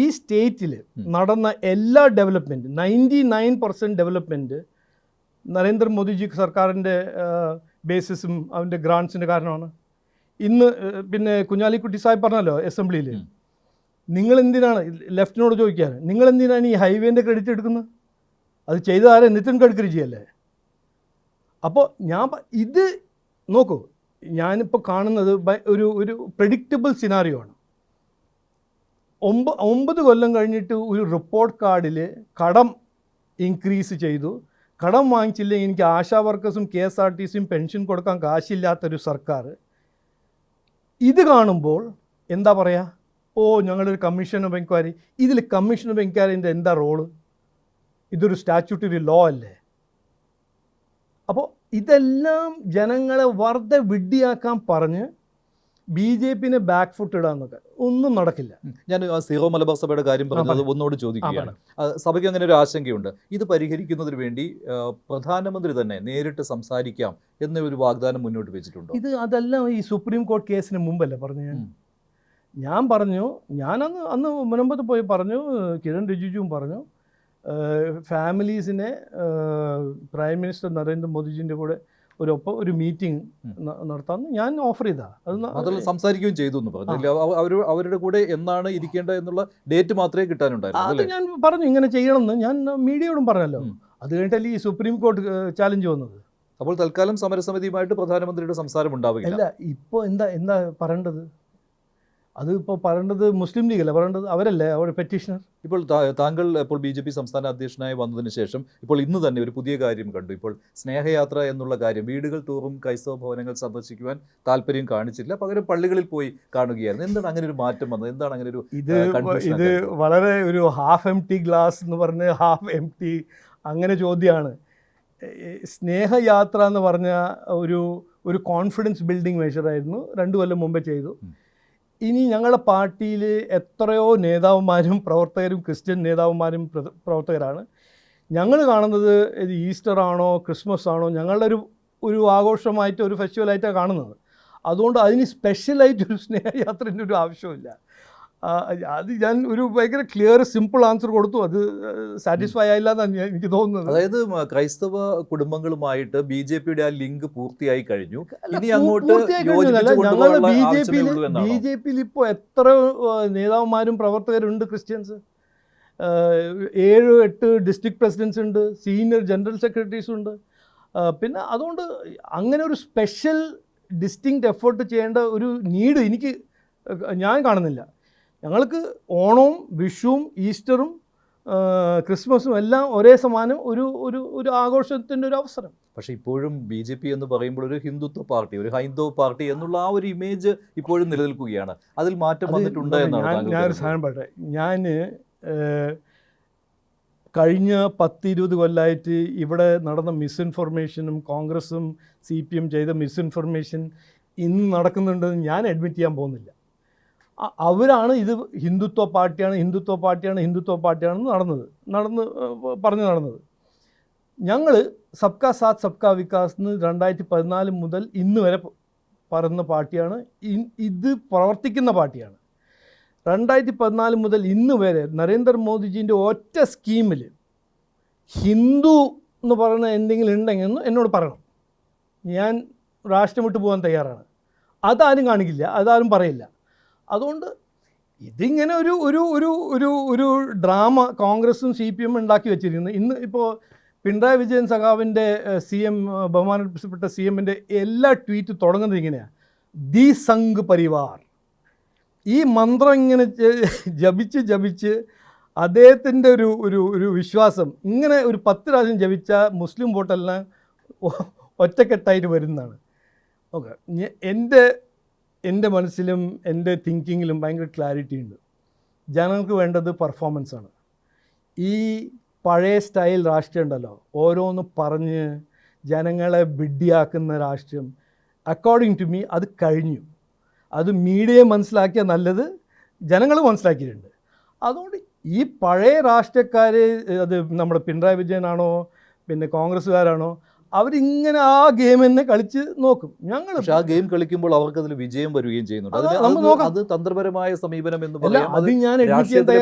ഈ സ്റ്റേറ്റിൽ നടന്ന എല്ലാ development ninety nine percent development Narendra Modi ji സർക്കാരിന്റെ ബേസിസും അവന്റെ ഗ്രാൻസിന്റെ കാരണമാണ്. ഇന്ന് പിന്നെ കുഞ്ഞാലിക്കുട്ടി സാഹിബ് പറഞ്ഞല്ലോ അസംബ്ലിയിൽ നിങ്ങൾ എന്തിനാണ് ലെഫ്റ്റിനോട് ചോദിക്കാൻ നിങ്ങൾ എന്തിനാണ് ഈ ഹൈവേന്റെ ക്രെഡിറ്റ് എടുക്കുന്നത്? അത് ചെയ്ത ആരെ? നിതിൻ ചെയ്യല്ലേ അപ്പോൾ ഞാൻ ഇത് നോക്കൂ ഞാനിപ്പോൾ കാണുന്നത് ഒരു ഒരു പ്രഡിക്റ്റബിൾ സിനാറിയോ ആണ്. ഒമ്പ ഒമ്പത് കൊല്ലം കഴിഞ്ഞിട്ട് ഒരു റിപ്പോർട്ട് കാർഡിൽ കടം ഇൻക്രീസ് ചെയ്തു. കടം വാങ്ങിച്ചില്ലെങ്കിൽ എനിക്ക് ആശാ വർക്കേഴ്സും കെ എസ് ആർ ടി സിയും പെൻഷൻ കൊടുക്കാൻ കാശില്ലാത്തൊരു സർക്കാർ. ഇത് കാണുമ്പോൾ എന്താ പറയുക ഓ ഞങ്ങളൊരു കമ്മീഷൻ ഓഫ് എൻക്വയറി ഇതിൽ കമ്മീഷൻ ഓഫ് എൻക്വയറിന്റെ എന്താ റോൾ ഇതൊരു സ്റ്റാറ്റ്യൂട്ടറി ലോ അല്ലേ? അപ്പോൾ ഇതെല്ലാം ജനങ്ങളെ വെറുതെ വിഡ്ഢിയാക്കാൻ പറഞ്ഞ് ബി ജെ പിന്നെ ബാക്ക് ഫുട്ട് ഇടാന്നൊക്കെ ഒന്നും നടക്കില്ല. ഞാൻ ആ സീറോ മലബാർ സഭയുടെ കാര്യം പറഞ്ഞത് പറ. ഒന്നോട് ചോദിക്കുകയാണ്. സഭയ്ക്ക് അങ്ങനെ ഒരു ആശങ്കയുണ്ട്. ഇത് പരിഹരിക്കുന്നതിന് വേണ്ടി പ്രധാനമന്ത്രി തന്നെ നേരിട്ട് സംസാരിക്കാം എന്ന ഒരു വാഗ്ദാനം മുന്നോട്ട് വെച്ചിട്ടുണ്ട്? ഇത് അതെല്ലാം ഈ സുപ്രീം കോടതി കേസിന് മുമ്പല്ലേ പറഞ്ഞു ഞാൻ? ഞാൻ പറഞ്ഞു ഞാനന്ന് അന്ന് മുനമ്പത്ത് പോയി പറഞ്ഞു കിരൺ റിജിജുവും പറഞ്ഞു ഫാമിലീസിനെ പ്രൈം മിനിസ്റ്റർ നരേന്ദ്ര നരേന്ദ്രമോദിജിന്റെ കൂടെ ഒരു ഒപ്പം ഒരു മീറ്റിംഗ്. നടത്താമെന്ന് ഞാൻ ഓഫർ ചെയ്താ. അത് സംസാരിക്കുകയും ചെയ്തു എന്ന് പറഞ്ഞു. ഇല്ല, അവർ അവരുടെ കൂടെ എന്നാണ് ഇരിക്കേണ്ടത് എന്നുള്ള ഡേറ്റ് മാത്രമേ കിട്ടാനുണ്ടായിരുന്നു അത് ഞാൻ പറഞ്ഞു ഇങ്ങനെ ചെയ്യണമെന്ന് ഞാൻ മീഡിയയോടും പറഞ്ഞല്ലോ. അത് കഴിഞ്ഞിട്ടല്ലേ ഈ സുപ്രീം കോർട്ട് ചാലഞ്ച് വന്നത്. അപ്പോൾ തൽക്കാലം സമരസമിതിയുമായിട്ട് പ്രധാനമന്ത്രിയുടെ സംസാരം ഉണ്ടാവുകയില്ല. അല്ല ഇപ്പോൾ എന്താ എന്താ പറയേണ്ടത്? അത് ഇപ്പോൾ പറയേണ്ടത് മുസ്ലിം ലീഗല്ല? പറയേണ്ടത് അവരല്ലേ? അവരുടെ പെറ്റീഷണർ ഇപ്പോൾ താങ്കൾ ഇപ്പോൾ ബി ജെ പി സംസ്ഥാന അധ്യക്ഷനായി വന്നതിന് ശേഷം ഇപ്പോൾ ഇന്ന് തന്നെ ഒരു പുതിയ കാര്യം കണ്ടു. ഇപ്പോൾ സ്നേഹയാത്ര എന്നുള്ള കാര്യം വീടുകൾ തോറും ക്രൈസ്തവ ഭവനങ്ങൾ സന്ദർശിക്കുവാൻ താല്പര്യം കാണിച്ചില്ല. പകരം പള്ളികളിൽ പോയി കാണുകയായിരുന്നു. എന്താണ് അങ്ങനെ ഒരു മാറ്റം വന്നത്? എന്താണ് അങ്ങനെ ഒരു ഇത് ഇത് വളരെ ഒരു ഹാഫ് എം ടി ഗ്ലാസ് എന്ന് പറഞ്ഞ് ഹാഫ് എം ടി അങ്ങനെ ചോദ്യമാണ് സ്നേഹയാത്ര എന്ന് പറഞ്ഞ ഒരു ഒരു കോൺഫിഡൻസ് ബിൽഡിംഗ് മെഷറായിരുന്നു രണ്ടു കൊല്ലം മുമ്പേ ചെയ്തു. ഇനി ഞങ്ങളുടെ പാർട്ടിയിൽ എത്രയോ നേതാവന്മാരും പ്രവർത്തകരും ക്രിസ്ത്യൻ നേതാവന്മാരും പ്രവർത്തകരാണ്. ഞങ്ങൾ കാണുന്നത് ഇത് ഈസ്റ്റർ ആണോ ക്രിസ്മസ് ആണോ ഞങ്ങളുടെ ഒരു ഒരു ആഘോഷമായിട്ട് ഒരു ഫെസ്റ്റിവലായിട്ടാണ് കാണുന്നത്. അതുകൊണ്ട് അതിന് സ്പെഷ്യലായിട്ട് ഒരു സ്നേഹയാത്രന്റെ ഒരു ആവശ്യമില്ല അത് ഞാൻ ഒരു ഭയങ്കര ക്ലിയർ സിമ്പിൾ ആൻസർ കൊടുത്തു. അത് സാറ്റിസ്ഫൈ ആയില്ല എന്നാണ് എനിക്ക് തോന്നുന്നത്. അതായത് ക്രൈസ്തവ കുടുംബങ്ങളുമായിട്ട് ബി ജെ പിയുടെ ആ ലിങ്ക് പൂർത്തിയായി കഴിഞ്ഞു. ഇനി അങ്ങോട്ട് ബി ജെ പിയിൽ ബി ജെ പിയിൽ ഇപ്പോൾ എത്ര നേതാവുമാരും പ്രവർത്തകരുണ്ട് ക്രിസ്ത്യൻസ്? ഏഴ് എട്ട് ഡിസ്ട്രിക്ട് പ്രസിഡൻസ് ഉണ്ട് സീനിയർ ജനറൽ സെക്രട്ടറീസ് ഉണ്ട്. പിന്നെ അതുകൊണ്ട് അങ്ങനെ ഒരു സ്പെഷ്യൽ ഡിസ്റ്റിങ്ക്റ്റ് എഫേർട്ട് ചെയ്യേണ്ട ഒരു നീഡ് എനിക്ക് ഞാൻ കാണുന്നില്ല. ഞങ്ങൾക്ക് ഓണവും വിഷുവും ഈസ്റ്ററും ക്രിസ്മസും എല്ലാം ഒരേ സമാനം ഒരു ഒരു ഒരു ആഘോഷത്തിന്റെ ഒരു അവസരം. പക്ഷേ ഇപ്പോഴും ബി ജെ പി എന്ന് പറയുമ്പോൾ ഒരു ഹിന്ദുത്വ പാർട്ടി ഒരു ഹൈന്ദവ പാർട്ടി എന്നുള്ള ആ ഒരു ഇമേജ് ഇപ്പോഴും നിലനിൽക്കുകയാണ്. അതിൽ മാറ്റം വന്നിട്ടുണ്ട് എന്നാണ് ഞാനൊരു. സാധനം പറയട്ടെ. ഞാൻ കഴിഞ്ഞ പത്ത് ഇരുപത് കൊല്ലമായിട്ട് ഇവിടെ നടന്ന മിസ്ഇൻഫർമേഷനും കോൺഗ്രസും സി പി എം ചെയ്ത മിസ്ഇൻഫർമേഷൻ ഇന്ന് നടക്കുന്നുണ്ടെന്ന് ഞാൻ അഡ്മിറ്റ് ചെയ്യാൻ പോകുന്നില്ല. അവരാണ് ഇത് ഹിന്ദുത്വ പാർട്ടിയാണ് ഹിന്ദുത്വ പാർട്ടിയാണ് ഹിന്ദുത്വ പാർട്ടിയാണെന്ന് നടന്നത്. നടന്ന് പറഞ്ഞു നടന്നത്. ഞങ്ങൾ സബ്കാ സാത്ത് സബ്കാ വികാസ് എന്ന് രണ്ടായിരത്തി പതിനാല് മുതൽ ഇന്ന് വരെ പറയുന്ന പാർട്ടിയാണ്. ഇത് പ്രവർത്തിക്കുന്ന പാർട്ടിയാണ്. രണ്ടായിരത്തി പതിനാല് മുതൽ ഇന്ന് വരെ നരേന്ദ്രമോദിജീന്റെ ഒറ്റ സ്കീമിൽ ഹിന്ദു എന്ന് പറയുന്ന എന്തെങ്കിലും ഉണ്ടെങ്കിൽ എന്ന് എന്നോട് പറയണം. ഞാൻ രാഷ്ട്രം വിട്ടു പോകാൻ തയ്യാറാണ്. അതാരും കാണിക്കില്ല അതാരും പറയില്ല. അതുകൊണ്ട് ഇതിങ്ങനെ ഒരു ഒരു ഒരു ഒരു ഒരു ഡ്രാമ കോൺഗ്രസും സി പി എം ഉണ്ടാക്കി വെച്ചിരിക്കുന്നു. ഇന്ന് ഇപ്പോൾ പിണറായി വിജയൻ സഖാവിന്റെ സി എം ബഹുമാനപ്പെട്ട സി എമ്മിന്റെ എല്ലാ ട്വീറ്റ് തുടങ്ങുന്നത് ഇങ്ങനെയാണ് ദി സംഘ് പരിവാർ. ഈ മന്ത്രം ഇങ്ങനെ ജപിച്ച് ജപിച്ച് അദ്ദേഹത്തിന്റെ ഒരു ഒരു ഒരു വിശ്വാസം ഇങ്ങനെ ഒരു പത്ത് പ്രാവശ്യം ജപിച്ച മുസ്ലിം വോട്ടെല്ലാം ഒറ്റക്കെട്ടായിട്ട് വരുന്നതാണ്. ഓക്കെ. എന്റെ എന്റെ മനസ്സിലും എന്റെ തിങ്കിങ്ങിലും ഭയങ്കര ക്ലാരിറ്റി ഉണ്ട്. ജനങ്ങൾക്ക് വേണ്ടത് ആണ്. ഈ പഴയ സ്റ്റൈൽ രാഷ്ട്രീയം ഉണ്ടല്ലോ ഓരോന്ന് പറഞ്ഞ് ജനങ്ങളെ ബിഡ്ഡിയാക്കുന്ന രാഷ്ട്രീയം അക്കോർഡിംഗ് ടു മീ അത് കഴിഞ്ഞു. അത് മീഡിയയെ മനസ്സിലാക്കിയ നല്ലത് ജനങ്ങൾ മനസ്സിലാക്കിയിട്ടുണ്ട്. അതുകൊണ്ട് ഈ പഴയ രാഷ്ട്രീയക്കാർ അത് നമ്മുടെ പിണറായി വിജയനാണോ പിന്നെ കോൺഗ്രസ്സുകാരാണോ അവരിങ്ങനെ ആ ഗെയിം തന്നെ കളിച്ച് നോക്കും. ഞങ്ങൾ പക്ഷെ ആ ഗെയിം കളിക്കുമ്പോൾ അവർക്ക് അതിൽ വിജയം വരികയും ചെയ്യുന്നുണ്ട്. അത് തന്ത്രപരമായ സമീപനം എന്ന് പറയാം. അത് ഞാൻ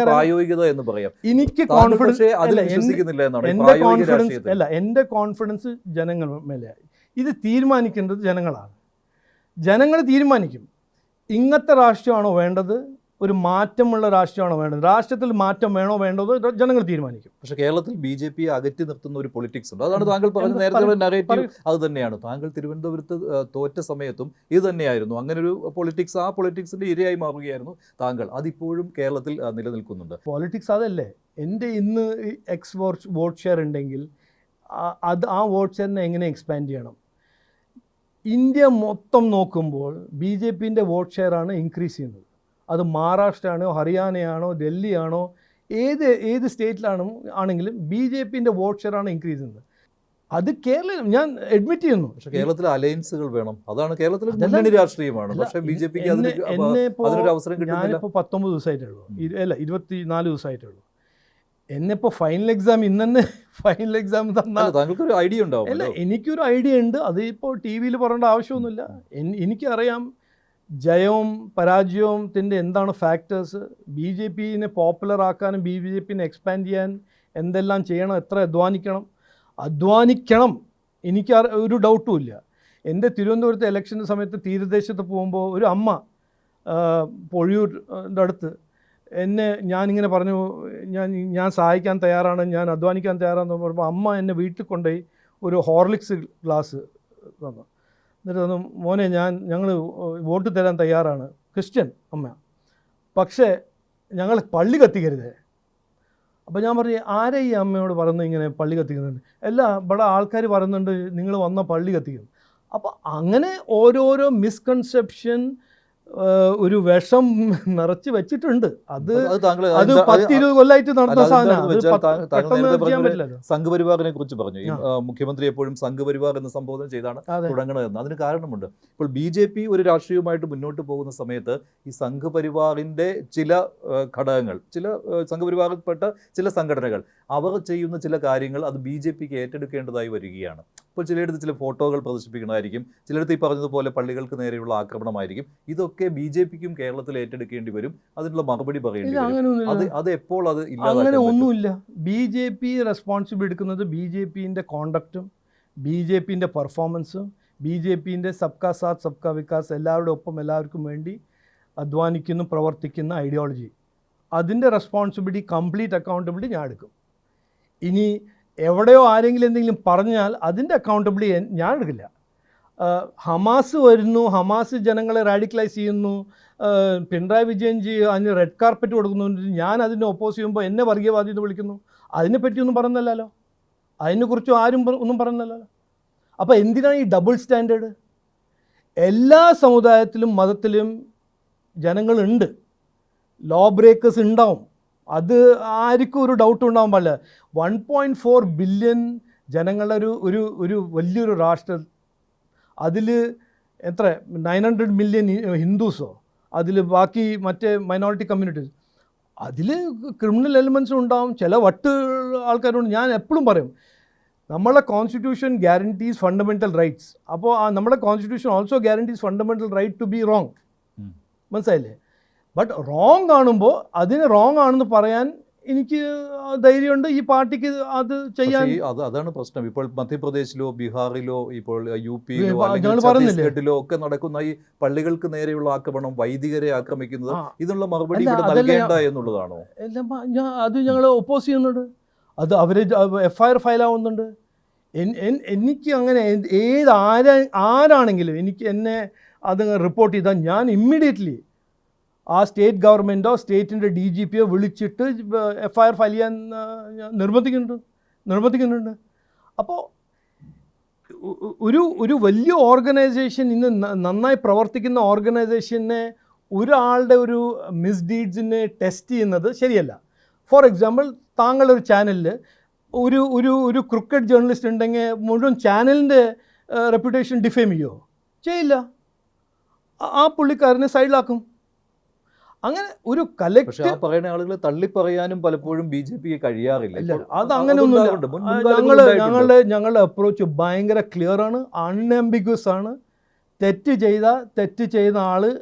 പ്രായോഗികത എന്ന് പറയാം. എനിക്ക് കോൺഫിഡൻസ് എന്റെ- വിശ്വസിക്കുന്നില്ല എന്നാണ് കോൺഫിഡൻസ് അല്ല എന്റെ കോൺഫിഡൻസ് ജനങ്ങൾ മേലെയായി ഇത് തീരുമാനിക്കേണ്ടത് ജനങ്ങളാണ്. ജനങ്ങൾ തീരുമാനിക്കും. ഇങ്ങനത്തെ രാഷ്ട്രീയമാണോ വേണ്ടത്? ഒരു മാറ്റമുള്ള രാഷ്ട്രീയമാണോ വേണ്ടത്? രാഷ്ട്രത്തിൽ മാറ്റം വേണോ വേണ്ടോ ജനങ്ങൾ തീരുമാനിക്കും. പക്ഷെ കേരളത്തിൽ ബി ജെ പി അകറ്റി നിർത്തുന്ന ഒരു പൊളിറ്റിക്സ് ഉണ്ട്. അതാണ് താങ്കൾ പറഞ്ഞ നേരത്തെ നറേറ്റീവ്. അത് തന്നെയാണ്. താങ്കൾ തിരുവനന്തപുരത്ത് തോറ്റ സമയത്തും ഇത് തന്നെയായിരുന്നു. അങ്ങനെ ഒരു പൊളിറ്റിക്സ് ആ പൊളിറ്റിക്സിന്റെ ഇരയായി മാറുകയായിരുന്നു താങ്കൾ. അതിപ്പോഴും കേരളത്തിൽ നിലനിൽക്കുന്നുണ്ട്. പൊളിറ്റിക്സ് അതല്ലേ. എന്റെ ഇന്ന് എക്സ് വോട്ട് വോട്ട് ഷെയർ ഉണ്ടെങ്കിൽ അത് ആ വോട്ട് ഷെയറിനെ എങ്ങനെ എക്സ്പാൻഡ് ചെയ്യണം? ഇന്ത്യ മൊത്തം നോക്കുമ്പോൾ ബി ജെ പിന്റെ വോട്ട് ഷെയറാണ് ഇൻക്രീസ് ചെയ്യുന്നത്. അത് മഹാരാഷ്ട്രയാണോ ഹരിയാനയാണോ ഡൽഹിയാണോ ഏത് ഏത് സ്റ്റേറ്റിലാണോ ആണെങ്കിലും ബി ജെ പിന്റെ വോട്ട് ഷെയറാണ് ഇൻക്രീസ് ചെയ്യുന്നത്. അത് കേരളം ഞാൻ അഡ്മിറ്റ് ചെയ്യുന്നു. പക്ഷേ കേരളത്തിൽ അലയൻസുകൾ വേണം. അതാണ് കേരളത്തിൽ മുന്നണി രാഷ്ട്രീയമാണ്. പക്ഷേ ബി ജെ പിക്ക് അതിനൊരു അവസരം ഞാനിപ്പോൾ പത്തൊമ്പത് ദിവസമായിട്ടേ ഉള്ളൂ. ഉം. ഇരു- അല്ല ഇരുപത്തി നാല് ദിവസമായിട്ടേ ഉള്ളൂ എന്നെ ഇപ്പോൾ ഫൈനൽ എക്സാം ഇന്ന് തന്നെ ഫൈനൽ എക്സാം തന്നാൽ താങ്കൾക്കൊരു ഐഡിയ അല്ല ഉണ്ടാവുമല്ലോ എനിക്കൊരു ഐഡിയ ഉണ്ട്. അത് ഇപ്പോൾ ടി വിയിൽ പറയേണ്ട ആവശ്യമൊന്നുമില്ല. എനിക്കറിയാം. ജയവും പരാജയത്തിന്റെ എന്താണ് ഫാക്ടേഴ്സ് ബി ജെ പിനെ പോപ്പുലർ ആക്കാനും ബി ജെ പിനെ എക്സ്പാൻഡ് ചെയ്യാൻ എന്തെല്ലാം ചെയ്യണം എത്ര അധ്വാനിക്കണം? അധ്വാനിക്കണം. എനിക്ക് ഒരു ഡൗട്ടും ഇല്ല. എന്റെ തിരുവനന്തപുരത്തെ ഇലക്ഷന്റെ സമയത്ത് തീരദേശത്ത് പോകുമ്പോൾ ഒരു അമ്മ പൊഴിയൂരിന്റെ അടുത്ത് എന്നെ ഞാനിങ്ങനെ പറഞ്ഞു ഞാൻ ഞാൻ സഹായിക്കാൻ തയ്യാറാണ് ഞാൻ അധ്വാനിക്കാൻ തയ്യാറാണെന്ന് പറയുമ്പോൾ അമ്മ എന്നെ വീട്ടിൽ കൊണ്ടുപോയി ഒരു ഹോർലിക്സ് ഗ്ലാസ് തന്നു. എന്നിട്ട് തന്നു മോനെ ഞാൻ ഞങ്ങൾ വോട്ട് തരാൻ തയ്യാറാണ്. ക്രിസ്ത്യൻ അമ്മ. പക്ഷേ ഞങ്ങൾ പള്ളി കത്തിക്കരുത്. അപ്പോൾ ഞാൻ പറഞ്ഞു ആരെ ഈ അമ്മയോട് പറയുന്നത് ഇങ്ങനെ പള്ളി കത്തിക്കുന്നുണ്ട് അല്ല ഇവിടെ ആൾക്കാർ പറയുന്നുണ്ട് നിങ്ങൾ വന്ന പള്ളി കത്തിക്കുന്നു അപ്പോൾ അങ്ങനെ ഓരോരോ മിസ്കൺസെപ്ഷൻ ഒരു വിഷം നിറച്ച് വെച്ചിട്ടുണ്ട്. അത് അത് പത്തിരുപത് കൊല്ലായിട്ട് നടന്ന സാധനമാണ്. സംഘപരിവാറിനെ കുറിച്ച് പറഞ്ഞു. മുഖ്യമന്ത്രി എപ്പോഴും സംഘപരിവാർ എന്ന് സംബോധന ചെയ്താണ് തുടങ്ങണതെന്ന്. അതിന് കാരണമുണ്ട്. ഇപ്പോൾ ബി ജെ പി ഒരു രാഷ്ട്രീയവുമായിട്ട് മുന്നോട്ട് പോകുന്ന സമയത്ത് ഈ സംഘപരിവാറിന്റെ ചില ഘടകങ്ങൾ ചില സംഘപരിവാറിൽപ്പെട്ട ചില സംഘടനകൾ അവർ ചെയ്യുന്ന ചില കാര്യങ്ങൾ അത് ബി ജെ പിക്ക് ഏറ്റെടുക്കേണ്ടതായി വരികയാണ്. ഇപ്പോൾ ചിലയിടത്ത് ചില ഫോട്ടോകൾ പ്രദർശിപ്പിക്കണമായിരിക്കും ചിലയിടത്ത് ഈ പറഞ്ഞതുപോലെ പള്ളികൾക്ക് നേരെയുള്ള ആക്രമണമായിരിക്കും. ഇതൊക്കെ ബി ജെ പിക്കും കേരളത്തിൽ ഏറ്റെടുക്കേണ്ടി വരും. അതിനുള്ള മറുപടി പറയേണ്ടി വരും. അത് അത് എപ്പോൾ അത് അങ്ങനെ ഒന്നുമില്ല ബി ജെ പി റെസ്പോൺസിബിൾ എടുക്കുന്നത് ബി ജെ പിന്റെ കോണ്ടക്റ്റും ബി ജെ പിന്റെ പെർഫോമൻസും ബി ജെ പിന്റെ സബ്കാ സാത്ത് സബ്കാ വികാസ് എല്ലാവരുടെ ഒപ്പം എല്ലാവർക്കും വേണ്ടി അധ്വാനിക്കുന്നു പ്രവർത്തിക്കുന്ന ഐഡിയോളജി അതിന്റെ റെസ്പോൺസിബിലിറ്റി കംപ്ലീറ്റ് അക്കൗണ്ടബിലിറ്റി ഞാൻ എടുക്കും. ഇനി എവിടെയോ ആരെങ്കിലും എന്തെങ്കിലും പറഞ്ഞാൽ അതിന്റെ അക്കൗണ്ടബിലിറ്റി ഞാൻ എടുക്കില്ല. ഹമാസ് വരുന്നു ഹമാസ് ജനങ്ങളെ റാഡിക്കലൈസ് ചെയ്യുന്നു. പിണറായി വിജയൻ വിജയൻജി അതിന് റെഡ് കാർപ്പറ്റ് കൊടുക്കുന്നു ഞാൻ അതിനെ ഒപ്പോസ് ചെയ്യുമ്പോൾ എന്നെ വർഗീയവാദി എന്ന് വിളിക്കുന്നു. അതിനെപ്പറ്റിയൊന്നും പറഞ്ഞല്ലോ അതിനെക്കുറിച്ചും ആരും ഒന്നും പറഞ്ഞല്ലോ അപ്പോൾ എന്തിനാണ് ഈ ഡബിൾ സ്റ്റാൻഡേർഡ് എല്ലാ സമുദായത്തിലും മതത്തിലും ജനങ്ങളുണ്ട്. ലോ ബ്രേക്കേഴ്സ് ഉണ്ടാവും. അത് ആർക്കും ഒരു ഡൗട്ട് ഉണ്ടാവാൻ പാടില്ല. വൺ പോയിന്റ് ഫോർ ബില്യൺ ജനങ്ങളുടെ ഒരു ഒരു ഒരു വലിയൊരു രാഷ്ട്രം അതിൽ എത്ര? നയൻ ഹൺഡ്രഡ് മില്യൺ ഹിന്ദുസോ? അതിൽ ബാക്കി മറ്റേ മൈനോറിറ്റി കമ്മ്യൂണിറ്റീസ് അതിൽ ക്രിമിനൽ എലിമെൻസും ഉണ്ടാവും ചില വട്ട് ആൾക്കാരുണ്ട്. ഞാൻ എപ്പോഴും പറയും നമ്മളെ കോൺസ്റ്റിറ്റ്യൂഷൻ ഗ്യാരണ്ടീസ് ഫണ്ടമെന്റൽ റൈറ്റ്സ് അപ്പോൾ ആ നമ്മുടെ constitution also guarantees fundamental right to be wrong. മനസ്സിലായില്ലേ? ബട്ട് റോങ് കാണുമ്പോൾ അതിന് റോങ് ആണെന്ന് പറയാൻ എനിക്ക് ധൈര്യമുണ്ട് ഈ പാർട്ടിക്ക് അത് ചെയ്യാൻ. അത് അതാണ് പ്രശ്നം. ഇപ്പോൾ മധ്യപ്രദേശിലോ ബീഹാറിലോ ഇപ്പോൾ യു പിയിലോ അല്ലെങ്കിൽ ഛത്തീസ്ഗഡിലോ ഒക്കെ നടക്കുന്ന ഈ പള്ളികൾക്ക് നേരെയുള്ള ആക്രമണം വൈദികരെ ആക്രമിക്കുന്നത് ഇതിനുള്ള മറുപടി ഇവിടെ നൽകേണ്ട എന്നുള്ളതാണോ? ഞാൻ അത് ഞങ്ങൾ ഒപ്പോസ് ചെയ്യുന്നുണ്ട്. അത് അവർ എഫ് ഐ ആർ ഫയലാവുന്നുണ്ട് എനിക്ക് അങ്ങനെ ഏത് ആരാ ആരാണെങ്കിലും എനിക്ക് എന്നെ അത് റിപ്പോർട്ട് ചെയ്താൽ ഞാൻ ഇമ്മീഡിയറ്റ്ലി ആ സ്റ്റേറ്റ് ഗവൺമെന്റോ സ്റ്റേറ്റിന്റെ ഡി ജി പിയോ വിളിച്ചിട്ട് എഫ് ഐ ആർ ഫയൽ ചെയ്യാൻ നിർബന്ധിക്കുന്നുണ്ട്. നിർബന്ധിക്കുന്നുണ്ട്. അപ്പോൾ ഒരു ഒരു വലിയ ഓർഗനൈസേഷൻ ഇന്ന് നന്നായി പ്രവർത്തിക്കുന്ന ഓർഗനൈസേഷനെ ഒരാളുടെ ഒരു മിസ്ഡീഡ്സിനെ ടെസ്റ്റ് ചെയ്യുന്നത് ശരിയല്ല. ഫോർ എക്സാമ്പിൾ താങ്കളൊരു ചാനലിൽ ഒരു ഒരു ഒരു ക്രിക്കറ്റ് ജേർണലിസ്റ്റ് ഉണ്ടെങ്കിൽ മുഴുവൻ ചാനലിന്റെ റെപ്യൂട്ടേഷൻ ഡിഫെയിം ചെയ്യുമോ ചെയ്യില്ല. ആ പുള്ളിക്കാരനെ സൈഡിലാക്കും. അങ്ങനെ ഒരു കലക്ട് പറയുന്ന ആളുകൾ തള്ളി പറയാനും പലപ്പോഴും ബി ജെ പിക്ക് കഴിയാറില്ല. അത് അങ്ങനെയൊന്നുമില്ല. ഒന്നും. ഞങ്ങളുടെ ഞങ്ങളുടെ അപ്രോച്ച് ഭയങ്കര ക്ലിയർ ആണ്. അൺഎംബിഗ്വസ് ആണ്. തെറ്റ് ചെയ്ത തെറ്റ് ചെയ്ത ആൾ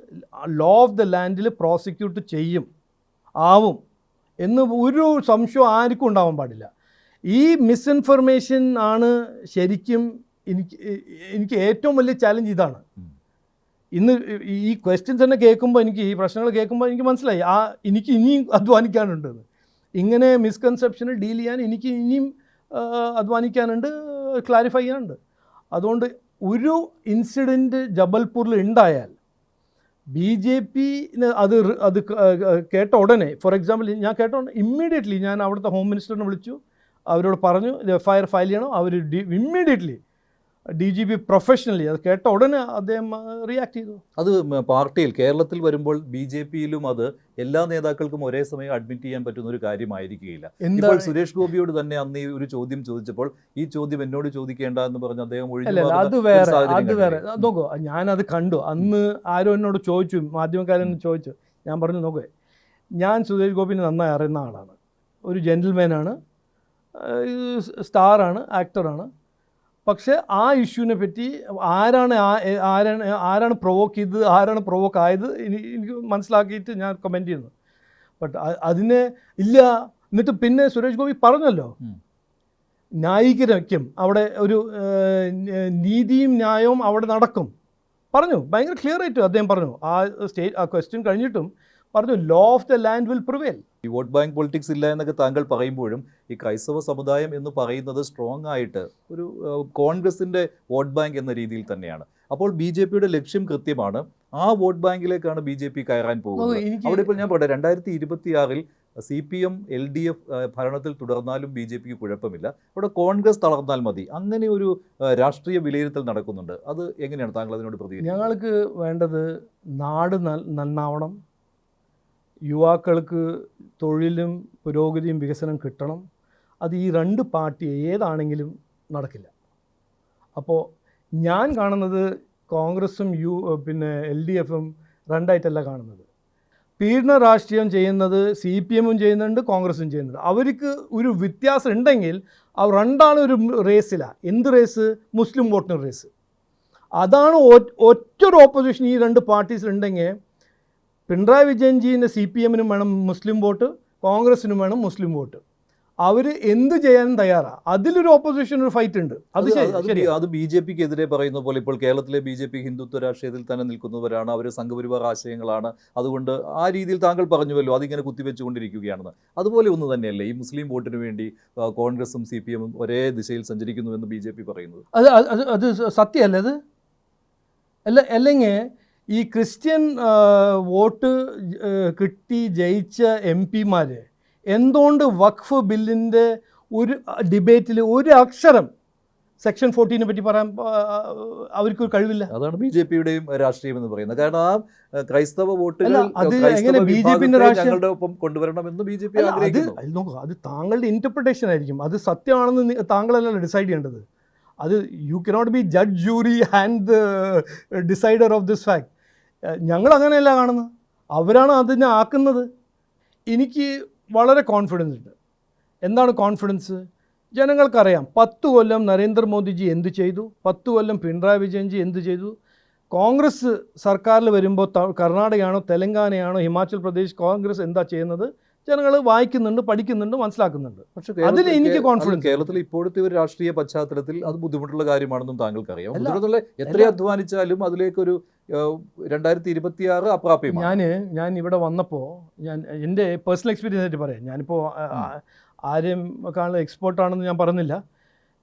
ലോ ഓഫ് ദ ലാൻഡിൽ പ്രോസിക്യൂട്ട് ചെയ്യും. ആവും. എന്ന് ഒരു സംശയം ആർക്കും ഉണ്ടാവാൻ പാടില്ല. ഈ മിസ്ഇൻഫർമേഷൻ ആണ് ശരിക്കും എനിക്ക് എനിക്ക് ഏറ്റവും വലിയ ചാലഞ്ച് ഇതാണ്. ഇന്ന് ഈ- ക്വസ്റ്റ്യൻസ് തന്നെ കേൾക്കുമ്പോൾ എനിക്ക് ഈ പ്രശ്നങ്ങൾ കേൾക്കുമ്പോൾ എനിക്ക് മനസ്സിലായി. ആ എനിക്ക് ഇനിയും അധ്വാനിക്കാനുണ്ട്. ഇങ്ങനെ മിസ്കൺസെപ്ഷന് ഡീൽ ചെയ്യാൻ എനിക്ക് ഇനിയും അധ്വാനിക്കാനുണ്ട് ക്ലാരിഫൈ ചെയ്യാനുണ്ട്. അതുകൊണ്ട് ഒരു ഇൻസിഡന്റ് ജബൽപൂരിൽ ഉണ്ടായാൽ ബി ജെ പിന് അത് അത് കേട്ട ഉടനെ ഫോർ എക്സാമ്പിൾ ഞാൻ കേട്ട ഉടനെ ഇമ്മീഡിയറ്റ്ലി ഞാൻ അവിടുത്തെ ഹോം മിനിസ്റ്ററിനെ വിളിച്ചു. അവരോട് പറഞ്ഞു എഫ് ഐ ആർ ഫയൽ ചെയ്യണം അവർ immediately D G P professionally അത് കേട്ട ഉടനെ അദ്ദേഹം റിയാക്ട് ചെയ്തു. അത് പാർട്ടിയിൽ കേരളത്തിൽ വരുമ്പോൾ ബി ജെ പിയിലും അത് എല്ലാ നേതാക്കൾക്കും ഒരേ സമയം അഡ്മിറ്റ് ചെയ്യാൻ പറ്റുന്ന ഒരു കാര്യമായിരിക്കുകയില്ല. ഇപ്പോൾ സുരേഷ് ഗോപിയോട് തന്നെ അന്ന് ഈ ഒരു ചോദ്യം ചോദിച്ചപ്പോൾ ഈ ചോദ്യം എന്നോട് ചോദിക്കേണ്ട എന്ന് പറഞ്ഞ് അദ്ദേഹം അത് വേറെ അത് വേറെ. നോക്കൂ ഞാനത് കണ്ടു. അന്ന് ആരോ എന്നോട് ചോദിച്ചു മാധ്യമക്കാരൻ ചോദിച്ചു. ഞാൻ പറഞ്ഞു നോക്കേ ഞാൻ സുരേഷ് ഗോപിനെ നന്നായി അറിയുന്ന ആളാണ്. ഒരു ജെന്റിൽമാനാണ് സ്റ്റാറാണ് ആക്ടറാണ് പക്ഷേ ആ ഇഷ്യൂവിനെ പറ്റി ആരാണ് ആരാണ് ആരാണ് പ്രൊവോക്ക് ചെയ്തത് ആരാണ് പ്രൊവോക്ക് ആയത് എനിക്ക് മനസ്സിലാക്കിയിട്ട് ഞാൻ കമന്റ് ചെയ്യുന്നു. ബട്ട് അതിനെ ഇല്ല എന്നിട്ട് പിന്നെ സുരേഷ് ഗോപി പറഞ്ഞല്ലോ. ന്യായീകരക്യം ന്യായീകരിക്കും. അവിടെ ഒരു നീതിയും ന്യായവും അവിടെ നടക്കും. പറഞ്ഞു. ഭയങ്കര ക്ലിയർ ആയിട്ട് അദ്ദേഹം പറഞ്ഞു. ആ സ്റ്റേറ്റ് ആ ക്വസ്റ്റ്യൻ കഴിഞ്ഞിട്ടും പറഞ്ഞു law of the land will prevail ഈ വോട്ട് ബാങ്ക് പൊളിറ്റിക്സ് ഇല്ല എന്നൊക്കെ താങ്കൾ പറയുമ്പോഴും ഈ ക്രൈസ്തവ സമുദായം എന്ന് പറയുന്നത് സ്ട്രോങ് ആയിട്ട് ഒരു കോൺഗ്രസിന്റെ വോട്ട് ബാങ്ക് എന്ന രീതിയിൽ തന്നെയാണ്. അപ്പോൾ ബി ജെ പിയുടെ ലക്ഷ്യം കൃത്യമാണ്. ആ വോട്ട് ബാങ്കിലേക്കാണ് ബി ജെ പി കയറാൻ പോകുന്നത്. അവിടെ ഇപ്പോൾ ഞാൻ പറയട്ടെ രണ്ടായിരത്തി ഇരുപത്തിയാറിൽ C P M L D F ഭരണത്തിൽ തുടർന്നാലും ബി ജെ പിക്ക് കുഴപ്പമില്ല. അവിടെ കോൺഗ്രസ് തളർന്നാൽ മതി. അങ്ങനെ ഒരു രാഷ്ട്രീയ വിലയിരുത്തൽ നടക്കുന്നുണ്ട്. അത് എങ്ങനെയാണ് താങ്കൾ അതിനോട് പ്രതികരിക്കുന്നത്? ഞങ്ങൾക്ക് വേണ്ടത് നാട് നന്നാവണം. യുവാക്കൾക്ക് തൊഴിലും പുരോഗതിയും വികസനം കിട്ടണം. അത് ഈ രണ്ട് പാർട്ടി ഏതാണെങ്കിലും നടക്കില്ല. അപ്പോൾ ഞാൻ കാണുന്നത് കോൺഗ്രസും യു പിന്നെ എൽ ഡി എഫും രണ്ടായിട്ടല്ല കാണുന്നത്. പീഡന രാഷ്ട്രീയം ചെയ്യുന്നത് സി പി എമ്മും ചെയ്യുന്നുണ്ട് കോൺഗ്രസും ചെയ്യുന്നുണ്ട്. അവർക്ക് ഒരു വ്യത്യാസം ഉണ്ടെങ്കിൽ അവർ രണ്ടാണ് ഒരു റേസിലാണ് എന്ത് റേസ് മുസ്ലിം വോട്ടിന് റേസ് അതാണ് ഒറ്റ ഒറ്റൊരു ഓപ്പോസിഷൻ ഈ രണ്ട് പാർട്ടീസിൽ ഉണ്ടെങ്കിൽ പിണറായി വിജയൻജീന്റെ സി പി എമ്മിനും വേണം മുസ്ലിം വോട്ട് കോൺഗ്രസിനും വേണം മുസ്ലിം വോട്ട്. അവർ എന്ത് ചെയ്യാനും തയ്യാറാണ് അതിലൊരു ഓപ്പോസിഷൻ ഒരു ഫൈറ്റ് ഉണ്ട്. അത് ശരി അത് ബി- ജെ പിക്ക് എതിരെ പറയുന്ന പോലെ ഇപ്പോൾ കേരളത്തിലെ ബി ജെ പി ഹിന്ദുത്വ രാഷ്ട്രീയത്തിൽ തന്നെ നിൽക്കുന്നവരാണ്. അവർ സംഘപരിവാർ ആശയങ്ങളാണ്. അതുകൊണ്ട് ആ രീതിയിൽ താങ്കൾ പറഞ്ഞുവല്ലോ അതിങ്ങനെ കുത്തിവെച്ചുകൊണ്ടിരിക്കുകയാണെന്ന്. അതുപോലെ ഒന്ന് തന്നെയല്ലേ ഈ മുസ്ലിം വോട്ടിന് വേണ്ടി കോൺഗ്രസും സി പി എമ്മും ഒരേ ദിശയിൽ സഞ്ചരിക്കുന്നുവെന്ന് ബി ജെ പി പറയുന്നത്? അത് അത് അത് അത് സത്യമല്ലേ അത്? അല്ല അല്ലെങ്കിൽ ഈ ക്രിസ്ത്യൻ വോട്ട് കിട്ടി ജയിച്ച എം പിമാർ എന്തുകൊണ്ട് വഖഫ് ബില്ലിന്റെ ഒരു ഡിബേറ്റിൽ ഒരു അക്ഷരം സെക്ഷൻ ഫോർട്ടീനെ പറ്റി പറയാൻ അവർക്കൊരു അവർക്ക് കഴിവില്ല? അതാണ് ബി ജെ പിയുടെയും രാഷ്ട്രീയം എന്ന് പറയുന്നത്. കാരണം ആ ക്രൈസ്തവ വോട്ടുകൾ അല്ല, അത് ക്രൈസ്തവ എങ്ങനെ BJP ന്റെ വിഭാഗത്തെ രാഷ്ട്രീയം- ഞങ്ങളുടെ ഒപ്പം കൊണ്ടുവരണമെന്ന് ബി ജെ പി ആഗ്രഹിക്കുന്നു. നോക്കുക അത് താങ്കളുടെ ഇന്റർപ്രിട്ടേഷൻ ആയിരിക്കും. അത് സത്യമാണെന്ന് താങ്കളല്ലല്ലോ ഡിസൈഡ് ചെയ്യേണ്ടത്. അത് you cannot be judge jury and the decider of this fact ഞങ്ങൾ അങ്ങനെയല്ല കാണുന്നത്. അവരാണ് അതിനെ ആക്കുന്നത്. എനിക്ക് വളരെ കോൺഫിഡൻസ് ഉണ്ട്. എന്താണ് കോൺഫിഡൻസ് ജനങ്ങൾക്കറിയാം. പത്ത് കൊല്ലം നരേന്ദ്രമോദിജി എന്ത് ചെയ്തു? പത്ത് കൊല്ലം പിണറായി വിജയൻജി എന്ത് ചെയ്തു? കോൺഗ്രസ് സർക്കാരിൽ വരുമ്പോൾ കർണാടകയാണോ തെലങ്കാനയാണോ ഹിമാചൽ പ്രദേശ് കോൺഗ്രസ് എന്താ ചെയ്യുന്നത്? ജനങ്ങൾ വായിക്കുന്നുണ്ട് പഠിക്കുന്നുണ്ട് മനസ്സിലാക്കുന്നുണ്ട്. പക്ഷേ അതിൽ എനിക്ക് കോൺഫിഡൻസ് കേരളത്തിൽ ഇപ്പോഴത്തെ ഒരു രാഷ്ട്രീയ പശ്ചാത്തലത്തിൽ അത് ബുദ്ധിമുട്ടുള്ള കാര്യമാണെന്നും താങ്കൾക്കറിയാം. അറിയാം ബുദ്ധിമുട്ടുള്ള എത്ര. അധ്വാനിച്ചാലും അതിലേക്കൊരു രണ്ടായിരത്തി ഇരുപത്തി ആറ് അപ്രാപ്യമാണ്. ഞാൻ ഞാൻ ഇവിടെ വന്നപ്പോൾ ഞാൻ എന്റെ പേഴ്സണൽ എക്സ്പീരിയൻസ് ആയിട്ട് പറയാം. ഞാനിപ്പോൾ ആരെയും കാണുന്ന എക്സ്പേർട്ടാണെന്ന് ഞാൻ പറഞ്ഞില്ല.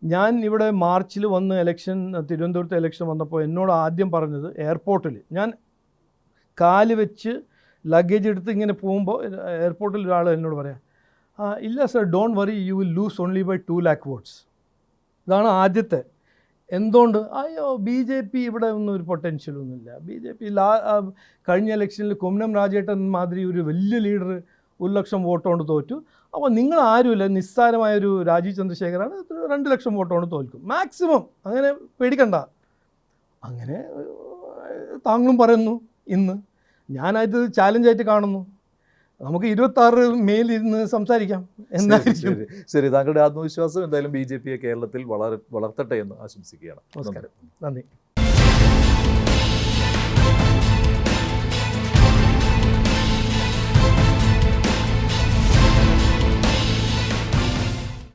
ഞാൻ ഇവിടെ മാർച്ചിൽ വന്ന് എലക്ഷൻ തിരുവനന്തപുരത്ത് എലക്ഷൻ വന്നപ്പോൾ എന്നോട് ആദ്യം പറഞ്ഞത് എയർപോർട്ടിൽ ഞാൻ കാൽ വെച്ച് ലഗേജ് എടുത്ത് ഇങ്ങനെ പോകുമ്പോൾ എയർപോർട്ടിൽ ഒരാൾ എന്നോട് പറയാം "ആ, ഇല്ല sir don't worry you will lose only by two lakh votes ഇതാണ് ആദ്യത്തെ. എന്തുകൊണ്ട്? അയ്യോ ബി ജെ പി ഇവിടെ ഒന്നും ഒരു പൊട്ടൻഷ്യലൊന്നുമില്ല ബി ജെ പി ലാ കഴിഞ്ഞ ഇലക്ഷനിൽ കുമ്മനം രാജേട്ടൻ മാതിരി ഒരു വലിയ ലീഡർ ഒരു ലക്ഷം വോട്ട് കൊണ്ട് തോറ്റു. അപ്പോൾ നിങ്ങൾ ആരുമില്ല നിസ്സാരമായൊരു രാജീവ് ചന്ദ്രശേഖരാണ് രണ്ട് ലക്ഷം വോട്ട് കൊണ്ട് തോൽക്കും. മാക്സിമം അങ്ങനെ പേടിക്കണ്ട. അങ്ങനെ താങ്കളും പറയുന്നു ഇന്ന്. ഞാനത് ചാലഞ്ചായിട്ട് കാണുന്നു. നമുക്ക് ഇരുപത്താറ് മേലിരുന്ന് സംസാരിക്കാം. എന്നായിരിക്കും ശരി, ശരി. താങ്കളുടെ ആത്മവിശ്വാസം എന്തായാലും ബി ജെ പിയെ കേരളത്തിൽ വളർ വളർത്തട്ടെ എന്ന് ആശംസിക്കുകയാണ്. നമസ്കാരം. നന്ദി.